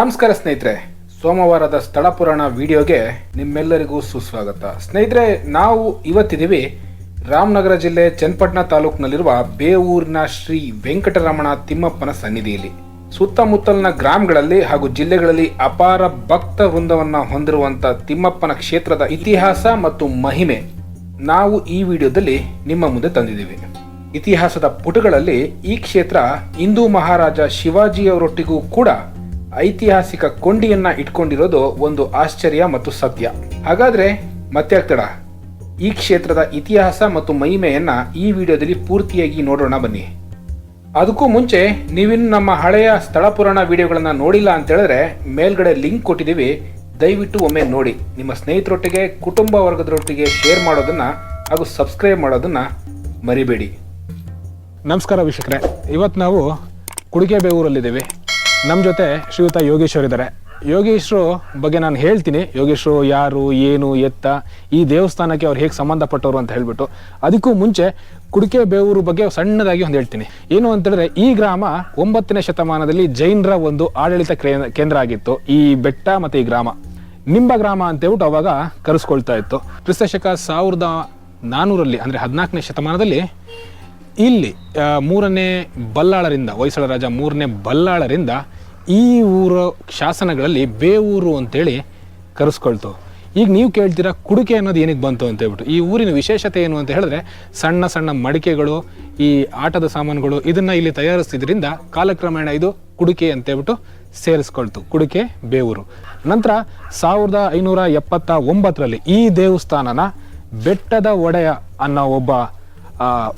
ನಮಸ್ಕಾರ ಸ್ನೇಹಿತರೆ. ಸೋಮವಾರದ ಸ್ಥಳ ಪುರಾಣ ವಿಡಿಯೋಗೆ ನಿಮ್ಮೆಲ್ಲರಿಗೂ ಸುಸ್ವಾಗತ. ಸ್ನೇಹಿತರೆ, ನಾವು ಇವತ್ತಿದ್ದೀವಿ ರಾಮನಗರ ಜಿಲ್ಲೆ ಚನ್ನಪಟ್ಟಣ ತಾಲೂಕಿನಲ್ಲಿರುವ ಬೇವೂರಿನ ಶ್ರೀ ವೆಂಕಟರಮಣ ತಿಮ್ಮಪ್ಪನ ಸನ್ನಿಧಿಯಲ್ಲಿ. ಸುತ್ತಮುತ್ತಲಿನ ಗ್ರಾಮಗಳಲ್ಲಿ ಹಾಗೂ ಜಿಲ್ಲೆಗಳಲ್ಲಿ ಅಪಾರ ಭಕ್ತ ವೃಂದವನ್ನ ಹೊಂದಿರುವಂತ ತಿಮ್ಮಪ್ಪನ ಕ್ಷೇತ್ರದ ಇತಿಹಾಸ ಮತ್ತು ಮಹಿಮೆ ನಾವು ಈ ವಿಡಿಯೋದಲ್ಲಿ ನಿಮ್ಮ ಮುಂದೆ ತಂದಿದ್ದೀವಿ. ಇತಿಹಾಸದ ಪುಟಗಳಲ್ಲಿ ಈ ಕ್ಷೇತ್ರ ಹಿಂದೂ ಮಹಾರಾಜ ಶಿವಾಜಿಯವರೊಟ್ಟಿಗೂ ಕೂಡ ಐತಿಹಾಸಿಕ ಕೊಂಡಿಯನ್ನ ಇಟ್ಕೊಂಡಿರೋದು ಒಂದು ಆಶ್ಚರ್ಯ ಮತ್ತು ಸತ್ಯ. ಹಾಗಾದ್ರೆ ಮತ್ತೆ ಆಗ್ತಡ ಈ ಕ್ಷೇತ್ರದ ಇತಿಹಾಸ ಮತ್ತು ಮಹಿಮೆಯನ್ನ ಈ ವಿಡಿಯೋದಲ್ಲಿ ಪೂರ್ತಿಯಾಗಿ ನೋಡೋಣ ಬನ್ನಿ. ಅದಕ್ಕೂ ಮುಂಚೆ ನೀವಿನ್ನು ನಮ್ಮ ಹಳೆಯ ಸ್ಥಳ ಪುರಾಣ ವಿಡಿಯೋಗಳನ್ನ ನೋಡಿಲ್ಲ ಅಂತ ಹೇಳಿದ್ರೆ ಮೇಲ್ಗಡೆ ಲಿಂಕ್ ಕೊಟ್ಟಿದ್ದೀವಿ. ದಯವಿಟ್ಟು ಒಮ್ಮೆ ನೋಡಿ. ನಿಮ್ಮ ಸ್ನೇಹಿತರೊಟ್ಟಿಗೆ, ಕುಟುಂಬ ವರ್ಗದರೊಟ್ಟಿಗೆ ಶೇರ್ ಮಾಡೋದನ್ನ ಹಾಗೂ ಸಬ್ಸ್ಕ್ರೈಬ್ ಮಾಡೋದನ್ನ ಮರಿಬೇಡಿ. ನಮಸ್ಕಾರ ವೀಕ್ಷಕರೇ. ಇವತ್ತು ನಾವು ಕುಡಿಗೆ ಬೇವೂರಲ್ಲಿದ್ದೀವಿ ನಮ್ಮ ಜೊತೆ ಶ್ರೀಯುತ ಯೋಗೇಶ್ವರ್ ಇದ್ದಾರೆ. ಯೋಗೇಶ್ರು ಬಗ್ಗೆ ನಾನು ಹೇಳ್ತೀನಿ. ಯೋಗೇಶ್ರು ಯಾರು, ಏನು, ಎತ್ತ, ಈ ದೇವಸ್ಥಾನಕ್ಕೆ ಅವ್ರು ಹೇಗೆ ಸಂಬಂಧಪಟ್ಟವರು ಅಂತ ಹೇಳ್ಬಿಟ್ಟು. ಅದಕ್ಕೂ ಮುಂಚೆ ಕುಡಿಕೆ ಬೇವೂರು ಬಗ್ಗೆ ಸಣ್ಣದಾಗಿ ಒಂದು ಹೇಳ್ತೀನಿ. ಏನು ಅಂತೇಳಿದ್ರೆ ಈ ಗ್ರಾಮ ಒಂಬತ್ತನೇ ಶತಮಾನದಲ್ಲಿ ಜೈನರ ಒಂದು ಆಡಳಿತ ಕೇಂದ್ರ ಆಗಿತ್ತು. ಈ ಬೆಟ್ಟ ಮತ್ತು ಈ ಗ್ರಾಮ. ನಿಂಬ ಗ್ರಾಮ ಅಂತ ಹೇಳ್ಬಿಟ್ಟು ಅವಾಗ ಕರೆಸ್ಕೊಳ್ತಾ ಇತ್ತು. ಕ್ರಿಸ್ತಶಕ ಸಾವಿರದ ನಾನ್ನೂರಲ್ಲಿ ಅಂದರೆ ಹದಿನಾಲ್ಕನೇ ಶತಮಾನದಲ್ಲಿ ಇಲ್ಲಿ ಮೂರನೇ ಬಲ್ಲಾಳರಿಂದ, ಹೊಯ್ಸಳ ರಾಜ ಮೂರನೇ ಬಲ್ಲಾಳರಿಂದ ಈ ಊರ ಶಾಸನಗಳಲ್ಲಿ ಬೇವೂರು ಅಂತೇಳಿ ಕರೆಸ್ಕೊಳ್ತು. ಈಗ ನೀವು ಕೇಳ್ತೀರಾ ಕುಡಿಕೆ ಅನ್ನೋದು ಏನಕ್ಕೆ ಬಂತು ಅಂತ ಹೇಳ್ಬಿಟ್ಟು. ಈ ಊರಿನ ವಿಶೇಷತೆ ಏನು ಅಂತ ಹೇಳಿದ್ರೆ ಸಣ್ಣ ಸಣ್ಣ ಮಡಿಕೆಗಳು, ಈ ಆಟದ ಸಾಮಾನುಗಳು ಇದನ್ನು ಇಲ್ಲಿ ತಯಾರಿಸ್ತಿದ್ರಿಂದ ಕಾಲಕ್ರಮೇಣ ಇದು ಕುಡಿಕೆ ಅಂತ ಹೇಳ್ಬಿಟ್ಟು ಸೇರಿಸ್ಕೊಳ್ತು. ಕುಡಿಕೆ, ಬೇವೂರು. ನಂತರ ಸಾವಿರದ ಐನೂರ ಎಪ್ಪತ್ತ ಒಂಬತ್ತರಲ್ಲಿ ಈ ದೇವಸ್ಥಾನನ ಬೆಟ್ಟದ ಒಡೆಯ ಅನ್ನೋ ಒಬ್ಬ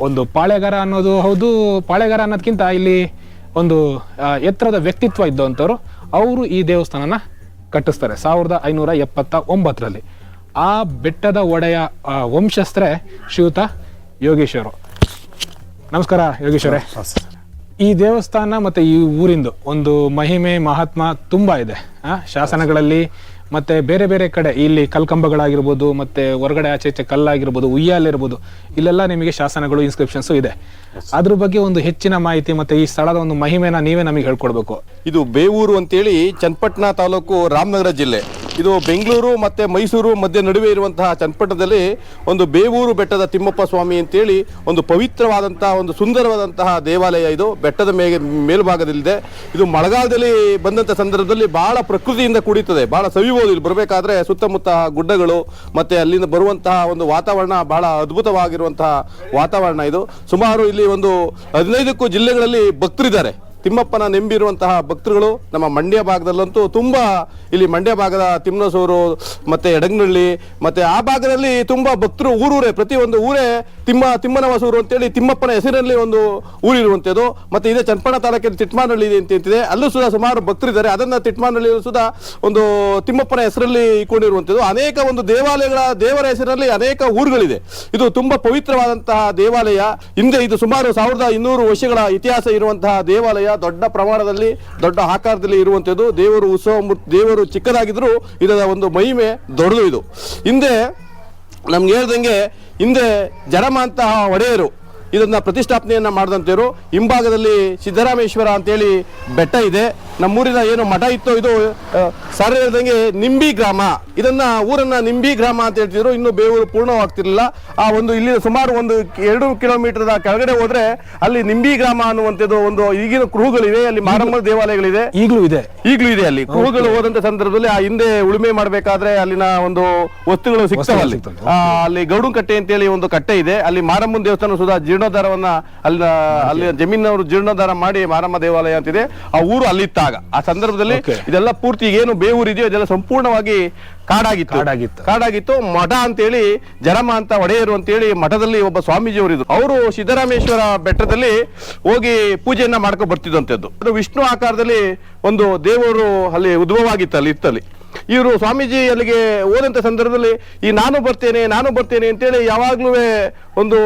ಒಂದು ಪಾಳೆಗಾರ ಅನ್ನೋದು ಹೌದು. ಪಾಳೆಗಾರ ಅನ್ನೋದಕ್ಕಿಂತ ಇಲ್ಲಿ ಒಂದು ಎತ್ತರದ ವ್ಯಕ್ತಿತ್ವ ಇದ್ದಂಥವ್ರು ಅವರು ಈ ದೇವಸ್ಥಾನನ ಕಟ್ಟಿಸ್ತಾರೆ ಸಾವಿರದ ಐನೂರ ಎಪ್ಪತ್ತ ಒಂಬತ್ತರಲ್ಲಿ. ಆ ಬೆಟ್ಟದ ಒಡೆಯ ವಂಶಸ್ಥರೇ ಶ್ರೀಯುತ ಯೋಗೇಶ್ವರು. ನಮಸ್ಕಾರ ಯೋಗೇಶ್ವರೇ. ಈ ದೇವಸ್ಥಾನ ಮತ್ತೆ ಈ ಊರಿಂದು ಒಂದು ಮಹಿಮೆ ಮಹಾತ್ಮ ತುಂಬಾ ಇದೆ. ಆ, ಶಾಸನಗಳಲ್ಲಿ ಮತ್ತೆ ಬೇರೆ ಬೇರೆ ಕಡೆ ಇಲ್ಲಿ ಕಲ್ಕಂಬಗಳಾಗಿರ್ಬೋದು ಮತ್ತೆ ಹೊರಗಡೆ ಆಚೆ ಈಚೆ ಕಲ್ಲಾಗಿರ್ಬೋದು ಉಯ್ಯಾಲಿರ್ಬೋದು ಇಲ್ಲೆಲ್ಲ ನಿಮಗೆ ಶಾಸನಗಳು ಇನ್ಸ್ಕ್ರಿಪ್ಷನ್ಸ್ ಇದೆ. ಅದ್ರ ಬಗ್ಗೆ ಒಂದು ಹೆಚ್ಚಿನ ಮಾಹಿತಿ ಮತ್ತೆ ಈ ಸ್ಥಳದ ಒಂದು ಮಹಿಮೆನ ನೀವೇ ನಮಗೆ ಹೇಳ್ಕೊಡ್ಬೇಕು. ಇದು ಬೇವೂರು ಅಂತೇಳಿ ಚನ್ನಪಟ್ಟಣ ತಾಲೂಕು ರಾಮನಗರ ಜಿಲ್ಲೆ. ಇದು ಬೆಂಗಳೂರು ಮತ್ತು ಮೈಸೂರು ಮಧ್ಯೆ ನಡುವೆ ಇರುವಂತಹ ಚನ್ನಪಟ್ಟಣದಲ್ಲಿ ಒಂದು ಬೇವೂರು ಬೆಟ್ಟದ ತಿಮ್ಮಪ್ಪ ಸ್ವಾಮಿ ಅಂತೇಳಿ ಒಂದು ಪವಿತ್ರವಾದಂತಹ, ಒಂದು ಸುಂದರವಾದಂತಹ ದೇವಾಲಯ ಇದು. ಬೆಟ್ಟದ ಮೇಲೆ, ಮೇಲ್ಭಾಗದಲ್ಲಿದೆ. ಇದು ಮಳೆಗಾಲದಲ್ಲಿ ಬಂದಂಥ ಸಂದರ್ಭದಲ್ಲಿ ಬಹಳ ಪ್ರಕೃತಿಯಿಂದ ಕೂಡಿರ್ತದೆ. ಬಹಳ ಸವಿಬೋದು. ಇಲ್ಲಿ ಬರಬೇಕಾದ್ರೆ ಸುತ್ತಮುತ್ತ ಗುಡ್ಡಗಳು ಮತ್ತು ಅಲ್ಲಿಂದ ಬರುವಂತಹ ಒಂದು ವಾತಾವರಣ ಬಹಳ ಅದ್ಭುತವಾಗಿರುವಂತಹ ವಾತಾವರಣ ಇದು. ಸುಮಾರು ಇಲ್ಲಿ ಒಂದು ಹದಿನೈದಕ್ಕೂ ಜಿಲ್ಲೆಗಳಲ್ಲಿ ಭಕ್ತರಿದ್ದಾರೆ. ತಿಮ್ಮಪ್ಪನ ನೆಂಬಿರುವಂತಹ ಭಕ್ತರುಗಳು ನಮ್ಮ ಮಂಡ್ಯ ಭಾಗದಲ್ಲಂತೂ ತುಂಬ ಇಲ್ಲಿ ಮಂಡ್ಯ ಭಾಗದ ತಿಮ್ಮನಸೂರು ಮತ್ತೆ ಎಡಗನಹಳ್ಳಿ, ಮತ್ತೆ ಆ ಭಾಗದಲ್ಲಿ ತುಂಬಾ ಭಕ್ತರು ಊರೂರೇ, ಪ್ರತಿ ಒಂದು ಊರೇ ತಿಮ್ಮ ತಿಮ್ಮನ ಹೊಸೂರು ಅಂತೇಳಿ ತಿಮ್ಮಪ್ಪನ ಹೆಸರಿನಲ್ಲಿ ಒಂದು ಊರಿರುವಂಥದ್ದು. ಮತ್ತೆ ಇದೇ ಚನ್ನಪಣ ತಾಲೂಕಿನ ತಿಟ್ಮಾನಹಳ್ಳಿ ಇದೆ ಅಂತ ಅಂತಿದೆ ಅಲ್ಲೂ ಸುಧಾ ಸುಮಾರು ಭಕ್ತರಿದ್ದಾರೆ. ಅದನ್ನ ತಿಟ್ಮಾನಹಳ್ಳಿ ಸುಧಾ ಒಂದು ತಿಮ್ಮಪ್ಪನ ಹೆಸರಲ್ಲಿ ಇಟ್ಕೊಂಡಿರುವಂಥದ್ದು. ಅನೇಕ ಒಂದು ದೇವಾಲಯಗಳ, ದೇವರ ಹೆಸರಲ್ಲಿ ಅನೇಕ ಊರುಗಳಿದೆ. ಇದು ತುಂಬಾ ಪವಿತ್ರವಾದಂತಹ ದೇವಾಲಯ. ಹಿಂದೆ ಇದು ಸುಮಾರು ಸಾವಿರದ ಇನ್ನೂರು ವರ್ಷಗಳ ಇತಿಹಾಸ ಇರುವಂತಹ ದೇವಾಲಯ. ದೊಡ್ಡ ಪ್ರಮಾಣದಲ್ಲಿ, ದೊಡ್ಡ ಆಕಾರದಲ್ಲಿ ಇರುವಂಥದ್ದು. ದೇವರು ಉತ್ಸವ ಮೂರ್ತಿ- ದೇವರು ಚಿಕ್ಕದಾಗಿದ್ರು ಇದರ ಒಂದು ಮಹಿಮೆ ದೊಡ್ಡದು ಇದು. ಹಿಂದೆ ನಮ್ಗೆ ಹೇಳ್ದಂಗೆ ಹಿಂದೆ ಜಡಮಂತಹ ಒಡೆಯರು ಇದನ್ನ ಪ್ರತಿಷ್ಠಾಪನೆಯನ್ನ ಮಾಡಿದಂತೆ ಹಿಂಭಾಗದಲ್ಲಿ ಸಿದ್ದರಾಮೇಶ್ವರ ಅಂತೇಳಿ ಬೆಟ್ಟ ಇದೆ. ನಮ್ಮೂರಿನ ಏನು ಮಠ ಇತ್ತು ಇದು ಸಾರಿ ಹೇಳ್ದಂಗೆ ನಿಂಬಿ ಗ್ರಾಮ. ಇದನ್ನ ಊರನ್ನ ನಿಂಬಿ ಗ್ರಾಮ ಅಂತ ಹೇಳ್ತಿದ್ರು. ಇನ್ನು ಬೇವೂರು ಪೂರ್ಣವಾಗ್ತಿರ್ಲಿಲ್ಲ. ಆ ಒಂದು ಇಲ್ಲಿ ಸುಮಾರು ಒಂದು ಎರಡು ಕಿಲೋಮೀಟರ್ ಕೆಳಗಡೆ ಹೋದ್ರೆ ಅಲ್ಲಿ ನಿಂಬಿ ಗ್ರಾಮ ಅನ್ನುವಂಥದ್ದು ಒಂದು ಈಗಿನ ಕುರುಹುಗಳಿವೆ. ಅಲ್ಲಿ ಮಾರಮ್ಮ ದೇವಾಲಯಗಳಿದೆ. ಈಗಲೂ ಇದೆ. ಈಗಲೂ ಇದೆ ಅಲ್ಲಿ. ಕುರುಹುಗಳು ಹೋದಂತ ಸಂದರ್ಭದಲ್ಲಿ ಆ ಹಿಂದೆ ಉಳುಮೆ ಮಾಡಬೇಕಾದ್ರೆ ಅಲ್ಲಿನ ಒಂದು ವಸ್ತುಗಳು ಸಿಗ್ತವೆ. ಅಲ್ಲಿ ಅಲ್ಲಿ ಗೌಡು ಕಟ್ಟೆ ಅಂತೇಳಿ ಒಂದು ಕಟ್ಟೆ ಇದೆ. ಅಲ್ಲಿ ಮಾರಮ್ಮನ ದೇವಸ್ಥಾನ ಸುಧಾ ಜೀರ್ಣೋದ್ಧಾರವನ್ನ ಅಲ್ಲಿ ಅಲ್ಲಿ ಜಮೀನವರು ಜೀರ್ಣೋದ್ಧಾರ ಮಾಡಿ ಮಾರಮ್ಮ ದೇವಾಲಯ ಅಂತಿದೆ. ಆ ಊರು ಅಲ್ಲಿತ್ತ. ಆಗ ಆ ಸಂದರ್ಭದಲ್ಲಿ ಇದೆಲ್ಲ ಪೂರ್ತಿ ಏನು ಬೇವೂರಿದೆಯೋ ಇದೆಲ್ಲ ಸಂಪೂರ್ಣವಾಗಿ ಕಾಡಾಗಿತ್ತು. ಕಾಡಾಗಿತ್ತು. ಕಾಡಾಗಿತ್ತು. ಮಠ ಅಂತೇಳಿ ಜರಮ ಅಂತ ಒಡೆಯರು ಅಂತೇಳಿ ಮಠದಲ್ಲಿ ಒಬ್ಬ ಸ್ವಾಮೀಜಿಯವರು ಇದ್ರು ಅವರು ಸಿದ್ದರಾಮೇಶ್ವರ ಬೆಟ್ಟದಲ್ಲಿ ಹೋಗಿ ಪೂಜೆಯನ್ನ ಮಾಡ್ಕೊಂಡು ಬರ್ತಿದ್ದಂಥದ್ದು. ಅದು ವಿಷ್ಣು ಆಕಾರದಲ್ಲಿ ಒಂದು ದೇವರು ಅಲ್ಲಿ ಉದ್ಭವ ಆಗಿತ್ತು ಅಲ್ಲಿ ಇತ್ತಲ್ಲಿ. ಇವರು ಸ್ವಾಮೀಜಿ ಅಲ್ಲಿಗೆ ಹೋದಂಥ ಸಂದರ್ಭದಲ್ಲಿ ಈ ನಾನು ಬರ್ತೇನೆ ನಾನು ಬರ್ತೇನೆ ಅಂತೇಳಿ ಯಾವಾಗ್ಲೂ ಒಂದು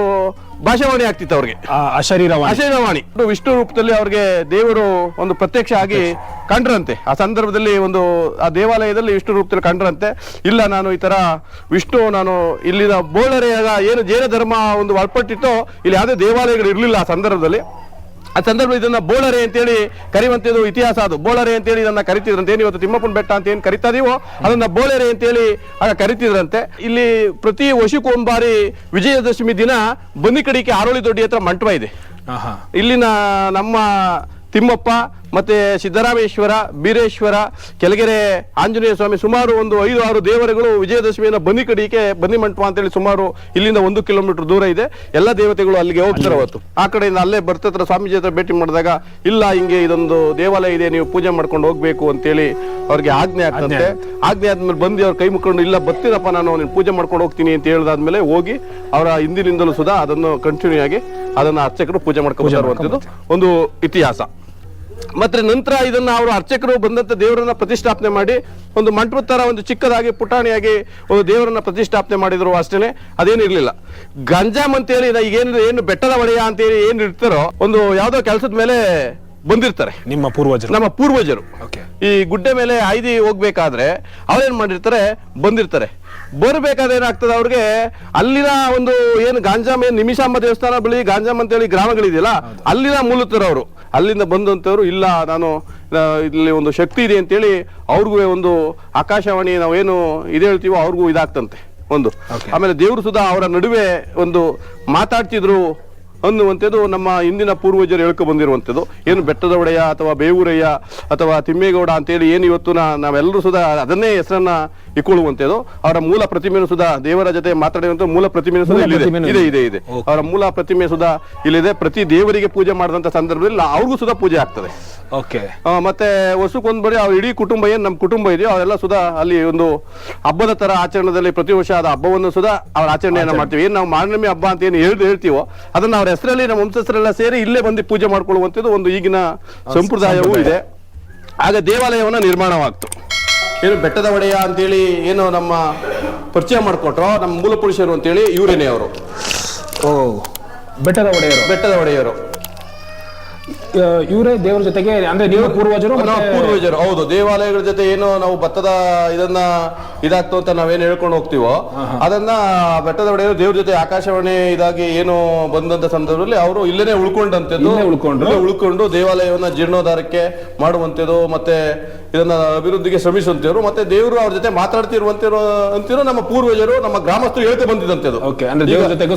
ಭಾಷಾವಾಣಿ ಆಗ್ತಿತ್ತು ಅವ್ರಿಗೆ. ಅಶರೀರವಾಣಿ. ಅಶರೀರವಾಣಿ. ವಿಷ್ಣು ರೂಪದಲ್ಲಿ ಅವ್ರಿಗೆ ದೇವರು ಒಂದು ಪ್ರತ್ಯಕ್ಷ ಆಗಿ ಕಂಡ್ರಂತೆ. ಆ ಸಂದರ್ಭದಲ್ಲಿ ಒಂದು ಆ ದೇವಾಲಯದಲ್ಲಿ ವಿಷ್ಣು ರೂಪದಲ್ಲಿ ಕಂಡ್ರಂತೆ. ಇಲ್ಲ ನಾನು ಈ ತರ ವಿಷ್ಣು ನಾನು ಇಲ್ಲಿನ ಬೋಳರೆಯಾಗ ಏನು ಜೈನ ಧರ್ಮ ಒಂದು ಒಳಪಟ್ಟಿತ್ತೋ ಇಲ್ಲಿ ಯಾವುದೇ ದೇವಾಲಯಗಳು ಇರಲಿಲ್ಲ ಆ ಸಂದರ್ಭದಲ್ಲಿ. ಆ ಸಂದರ್ಭದಲ್ಲಿ ಇದನ್ನ ಬೋಳರೆ ಅಂತೇಳಿ ಕರೆಯುವಂಥದ್ದು ಇತಿಹಾಸ ಅದು. ಬೋಳರೆ ಅಂತೇಳಿ ಇದನ್ನ ಕರಿತಿದ್ರಂತೆ. ಏನು ಇವತ್ತು ತಿಮ್ಮಪ್ಪನ ಬೆಟ್ಟ ಅಂತ ಏನು ಕರಿತಾ ಇದೀವೋ ಅದನ್ನ ಬೋಳರೆ ಅಂತೇಳಿ ಆಗ ಕರಿತಿದ್ರಂತೆ. ಇಲ್ಲಿ ಪ್ರತಿ ವರ್ಷಕ್ಕೊಂಬಾರಿ ವಿಜಯದಶಮಿ ದಿನ ಬನ್ನಿಕಡಿಕೆ ಆರೋಳಿ ದೊಡ್ಡಿ ಹತ್ರ ಮಂಟಪ ಇದೆ. ಇಲ್ಲಿನ ನಮ್ಮ ತಿಮ್ಮಪ್ಪ ಮತ್ತೆ ಸಿದ್ದರಾಮೇಶ್ವರ ಬೀರೇಶ್ವರ ಕೆಳಗೆರೆ ಆಂಜನೇಯ ಸ್ವಾಮಿ ಸುಮಾರು ಒಂದು ಐದು ಆರು ದೇವರುಗಳು ವಿಜಯದಶಮಿಯನ್ನು ಬನ್ನಿ ಕಡಿಕೆ ಬನ್ನಿ ಮಂಟಪ ಅಂತೇಳಿ ಸುಮಾರು ಇಲ್ಲಿಂದ ಒಂದು ಕಿಲೋಮೀಟರ್ ದೂರ ಇದೆ. ಎಲ್ಲ ದೇವತೆಗಳು ಅಲ್ಲಿಗೆ ಹೋಗ್ತಾರೆ ಅವತ್ತು. ಆ ಕಡೆಯಿಂದ ಅಲ್ಲೇ ಬರ್ತತ್ರ ಸ್ವಾಮೀಜಿ ಹತ್ರ ಭೇಟಿ ಮಾಡಿದಾಗ ಇಲ್ಲ ಹಿಂಗೆ ಇದೊಂದು ದೇವಾಲಯ ಇದೆ ನೀವು ಪೂಜೆ ಮಾಡ್ಕೊಂಡು ಹೋಗ್ಬೇಕು ಅಂತೇಳಿ ಅವ್ರಿಗೆ ಆಜ್ಞೆ ಆಗ್ತಂತೆ. ಆಜ್ಞೆ. ಆದ್ಮೇಲೆ ಬಂದು ಅವ್ರ ಕೈ ಮುಕ್ಕೊಂಡು ಇಲ್ಲ ಬರ್ತೀರಪ್ಪ ನಾನು ನೀನು ಪೂಜೆ ಮಾಡ್ಕೊಂಡು ಹೋಗ್ತೀನಿ ಅಂತ ಹೇಳಿದಾದ್ಮೇಲೆ ಹೋಗಿ ಅವರ ಹಿಂದಿನಿಂದಲೂ ಸುದಾ ಅದನ್ನು ಕಂಟಿನ್ಯೂ ಆಗಿ ಅದನ್ನು ಅರ್ಚಕರು ಪೂಜೆ ಮಾಡ್ಕೊಂಡು ಬರುವಂಥದ್ದು ಒಂದು ಇತಿಹಾಸ. ಮತ್ತೆ ನಂತರ ಇದನ್ನ ಅವರು ಅರ್ಚಕರು ಬಂದಂತ ದೇವರನ್ನ ಪ್ರತಿಷ್ಠಾಪನೆ ಮಾಡಿ ಒಂದು ಮಂಟಪ ತರ ಒಂದು ಚಿಕ್ಕದಾಗಿ ಪುಟಾಣಿಯಾಗಿ ಒಂದು ದೇವರನ್ನ ಪ್ರತಿಷ್ಠಾಪನೆ ಮಾಡಿದ್ರು ಅಷ್ಟೇನೆ, ಅದೇನು ಇರ್ಲಿಲ್ಲ. ಗಂಜಾಮ್ ಅಂತೇಳಿ ಈಗ ಈಗೇನು ಏನು ಬೆಟ್ಟದ ಒಡೆಯ ಅಂತೇಳಿ ಏನು ಇರ್ತಾರೋ ಒಂದು ಯಾವ್ದೋ ಕೆಲಸದ ಮೇಲೆ ಬಂದಿರ್ತಾರೆ. ನಿಮ್ಮ ಪೂರ್ವಜರು. ನಮ್ಮ ಪೂರ್ವಜರು. ಈ ಗುಡ್ಡೆ ಮೇಲೆ ಐದಿ ಹೋಗ್ಬೇಕಾದ್ರೆ ಅವ್ರೇನ್ ಮಾಡಿರ್ತಾರೆ ಬಂದಿರ್ತಾರೆ. ಬರ್ಬೇಕಾದ್ರೆ ಏನಾಗ್ತದೆ ಅವ್ರಿಗೆ? ಅಲ್ಲಿನ ಒಂದು ಏನು ಗಾಂಜಾಮ್ ಏನ್ ನಿಮಿಷಾಂಬ ದೇವಸ್ಥಾನ ಬಳಿ ಗಾಂಜಾಮ್ ಅಂತೇಳಿ ಗ್ರಾಮಗಳಿದೆಯಲ್ಲ ಅಲ್ಲಿನ ಮೂಲತರ ಅವರು. ಅಲ್ಲಿಂದ ಬಂದಂತವ್ರು ಇಲ್ಲ ನಾನು ಇಲ್ಲಿ ಒಂದು ಶಕ್ತಿ ಇದೆ ಅಂತೇಳಿ ಅವ್ರಿಗೂ ಒಂದು ಆಕಾಶವಾಣಿ ನಾವೇನು ಇದು ಹೇಳ್ತೀವೋ ಅವ್ರಿಗೂ ಇದಾಗ್ತಂತೆ. ಒಂದು. ಆಮೇಲೆ ದೇವರು ಸುಧಾ ಅವರ ನಡುವೆ ಒಂದು ಮಾತಾಡ್ತಿದ್ರು ಅನ್ನುವಂಥದ್ದು ನಮ್ಮ ಇಂದಿನ ಪೂರ್ವಜರು ಹೇಳ್ಕೊ ಬಂದಿರುವಂಥದ್ದು. ಏನು ಬೆಟ್ಟದ ಒಡೆಯ ಅಥವಾ ಬೇವೂರಯ್ಯ ಅಥವಾ ತಿಮ್ಮೇಗೌಡ ಅಂತೇಳಿ ಏನು ಇವತ್ತು ನಾವೆಲ್ಲರೂ ಸುದ ಅದನ್ನೇ ಹೆಸರನ್ನ ಇಟ್ಕೊಳ್ಳುವಂಥದ್ದು ಅವರ ಮೂಲ ಪ್ರತಿಮೆಯನ್ನು ಸುಧಾ ದೇವರ ಜೊತೆ ಮಾತಾಡುವಂಥ ಮೂಲ ಪ್ರತಿಮೆಯನ್ನು ಸುಧಾ ಇಲ್ಲಿದೆ. ಇದೆ ಇದೆ. ಇದೆ. ಅವರ ಮೂಲ ಪ್ರತಿಮೆ ಸುಧಾ ಇಲ್ಲಿದೆ. ಪ್ರತಿ ದೇವರಿಗೆ ಪೂಜೆ ಮಾಡಿದಂತ ಸಂದರ್ಭದಲ್ಲಿ ಅವ್ರಿಗೂ ಸುಧಾ ಪೂಜೆ ಆಗ್ತದೆ. ಓಕೆ. ಮತ್ತೆ ವರ್ಷಕ್ಕೊಂದ್ ಬರೀ ಅವ್ರ ಇಡೀ ಕುಟುಂಬ ಏನ್ ನಮ್ಮ ಕುಟುಂಬ ಇದೆಯೋ ಅವರೆಲ್ಲ ಸುಧಾ ಅಲ್ಲಿ ಒಂದು ಹಬ್ಬದ ತರ ಆಚರಣೆದಲ್ಲಿ ಪ್ರತಿ ವರ್ಷ ಆದ ಹಬ್ಬವನ್ನು ಸುಧಾ ಅವ್ರ ಆಚರಣೆಯನ್ನ ಮಾಡ್ತೀವಿ. ಏನ್ ನಾವು ಮಾರ್ನಮಿ ಹಬ್ಬ ಅಂತ ಏನು ಹೇಳಿ ಹೇಳ್ತೀವೋ ಅದನ್ನ ಅವ್ರ ಹೆಸರಲ್ಲಿ ನಮ್ಮ ವಂಶಸ್ಥರೆಲ್ಲ ಸೇರಿ ಇಲ್ಲೇ ಬಂದು ಪೂಜೆ ಮಾಡ್ಕೊಳ್ಳುವಂಥದ್ದು ಒಂದು ಈಗಿನ ಸಂಪ್ರದಾಯವೂ ಇದೆ. ಆಗ ದೇವಾಲಯವನ್ನ ನಿರ್ಮಾಣವಾಗ್ತು. ಏನು ಬೆಟ್ಟದ ಒಡೆಯ ಅಂತೇಳಿ ಏನು ನಮ್ಮ ಪರಿಚಯ ಮಾಡಿಕೊಟ್ರೋ ನಮ್ಮ ಮೂಲ ಪುರುಷರು ಅಂತೇಳಿ ಇವರೇನೆ ಅವರು. ಓ ಬೆಟ್ಟದ ಒಡೆಯರು. ಬೆಟ್ಟದ ಒಡೆಯರು. ಇವರೇ ದೇವರ ಜೊತೆಗೆ ಅಂದ್ರೆ ನೀವು ಪೂರ್ವಜರು ಪೂರ್ವಜರು ಹೌದು. ದೇವಾಲಯಗಳ ಜೊತೆ ಏನು ನಾವು ಭತ್ತದ ಇದನ್ನ ಇದಾಗ್ತು ಅಂತ ನಾವೇನ್ ಹೇಳ್ಕೊಂಡು ಹೋಗ್ತೀವೋ ಅದನ್ನ ಬೆಟ್ಟದ ಒಡೆಯರು ದೇವ್ರ ಜೊತೆ ಆಕಾಶವಾಣಿ ಇದಾಗಿ ಏನು ಬಂದಂತ ಸಂದರ್ಭದಲ್ಲಿ ಅವರು ಇಲ್ಲೇನೆ ಉಳ್ಕೊಂಡಂತದ್ದು ಉಳ್ಕೊಂಡು? ಉಳ್ಕೊಂಡು ದೇವಾಲಯವನ್ನ ಜೀರ್ಣೋದ್ಧಾರಕ್ಕೆ ಮಾಡುವಂತದ್ದು ಮತ್ತೆ ಇದನ್ನ ಅಭಿವೃದ್ಧಿಗೆ ಶ್ರಮಿಸುವಂತವ್ರು ಮತ್ತೆ ದೇವರು ಅವ್ರ ಜೊತೆ ಮಾತಾಡ್ತಿರುವಂತಿರೋ ಅಂತಿರೋ ನಮ್ಮ ಪೂರ್ವಜರು ನಮ್ಮ ಗ್ರಾಮಸ್ಥರು ಹೇಳ್ತಾ ಬಂದಿದ್ದಂತದ್ದು ದೇವ್ರ ಜೊತೆಗೆ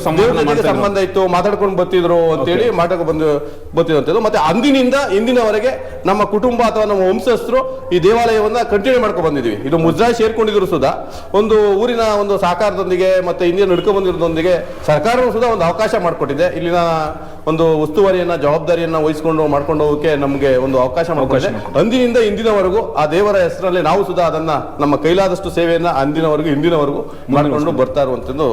ಸಂಬಂಧ ಇತ್ತು ಮಾತಾಡ್ಕೊಂಡು ಬರ್ತಿದ್ರು ಅಂತೇಳಿ ಮಾತಾಡ್ಕೊಂಡು ಬಂದು ಬರ್ತಿದಂತದ್ದು ಮತ್ತೆ ಅಂದಿನಿಂದ ಇಂದಿನವರೆಗೆ ನಮ್ಮ ಕುಟುಂಬ ಅಥವಾ ನಮ್ಮ ವಂಶಸ್ಥರು ಈ ದೇವಾಲಯವನ್ನ ಕಂಟಿನ್ಯೂ ಮಾಡ್ಕೊಂಡು ಬಂದಿದ್ವಿ ಇದು ಮುಜರಾಯಿ ಸೇರ್ಕೊಂಡಿದ್ರು ಸುದಾ. ಒಂದು ಊರಿನ ಒಂದು ಸಹಕಾರದೊಂದಿಗೆ ಮತ್ತೆ ಇಂದಿನ ನಡ್ಕೊ ಬಂದಿರೋದೊಂದಿಗೆ ಸರ್ಕಾರವು ಸುಧಾ ಒಂದು ಅವಕಾಶ ಮಾಡಿಕೊಟ್ಟಿದೆ. ಇಲ್ಲಿನ ಒಂದು ಉಸ್ತುವಾರಿಯನ್ನ ಜವಾಬ್ದಾರಿಯನ್ನ ವಹಿಸಿಕೊಂಡು ಮಾಡ್ಕೊಂಡು ಹೋಗಕ್ಕೆ ನಮಗೆ ಒಂದು ಅವಕಾಶ ಮಾಡಿಕೊಟ್ಟಿದೆ. ಅಂದಿನಿಂದ ಇಂದಿನವರೆಗೂ ಆ ದೇವರ ಹೆಸರಲ್ಲಿ ನಾವು ಸುಧಾ ಅದನ್ನ ನಮ್ಮ ಕೈಲಾದಷ್ಟು ಸೇವೆಯನ್ನ ಅಂದಿನವರೆಗೂ ಇಂದಿನವರೆಗೂ ಮಾಡಿಕೊಂಡು ಬರ್ತಾ ಇರುವಂತದ್ದು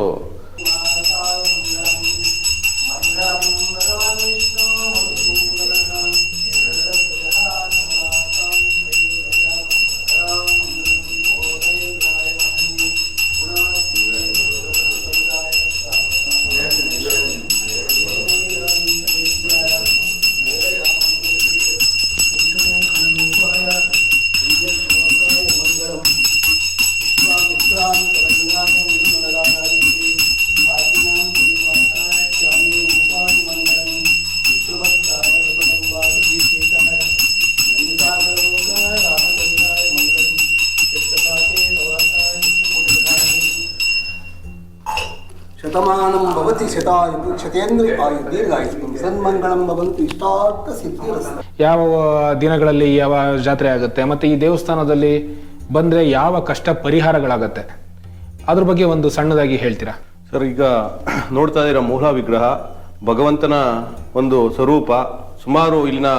ಯಾವ ದಿನಗಳಲ್ಲಿ ಯಾವ ಜಾತ್ರೆ ಆಗುತ್ತೆ, ಮತ್ತೆ ಈ ದೇವಸ್ಥಾನದಲ್ಲಿ ಬಂದ್ರೆ ಯಾವ ಕಷ್ಟ ಪರಿಹಾರಗಳಾಗತ್ತೆ? ಅದ್ರ ಬಗ್ಗೆ ಒಂದು ಸಣ್ಣದಾಗಿ ಹೇಳ್ತೀರಾ? ಸರ್, ಈಗ ನೋಡ್ತಾ ಇದ್ದೀರಾ ಮೂಲ ವಿಗ್ರಹ, ಭಗವಂತನ ಒಂದು ಸ್ವರೂಪ. ಸುಮಾರು ಇಲ್ಲಿನ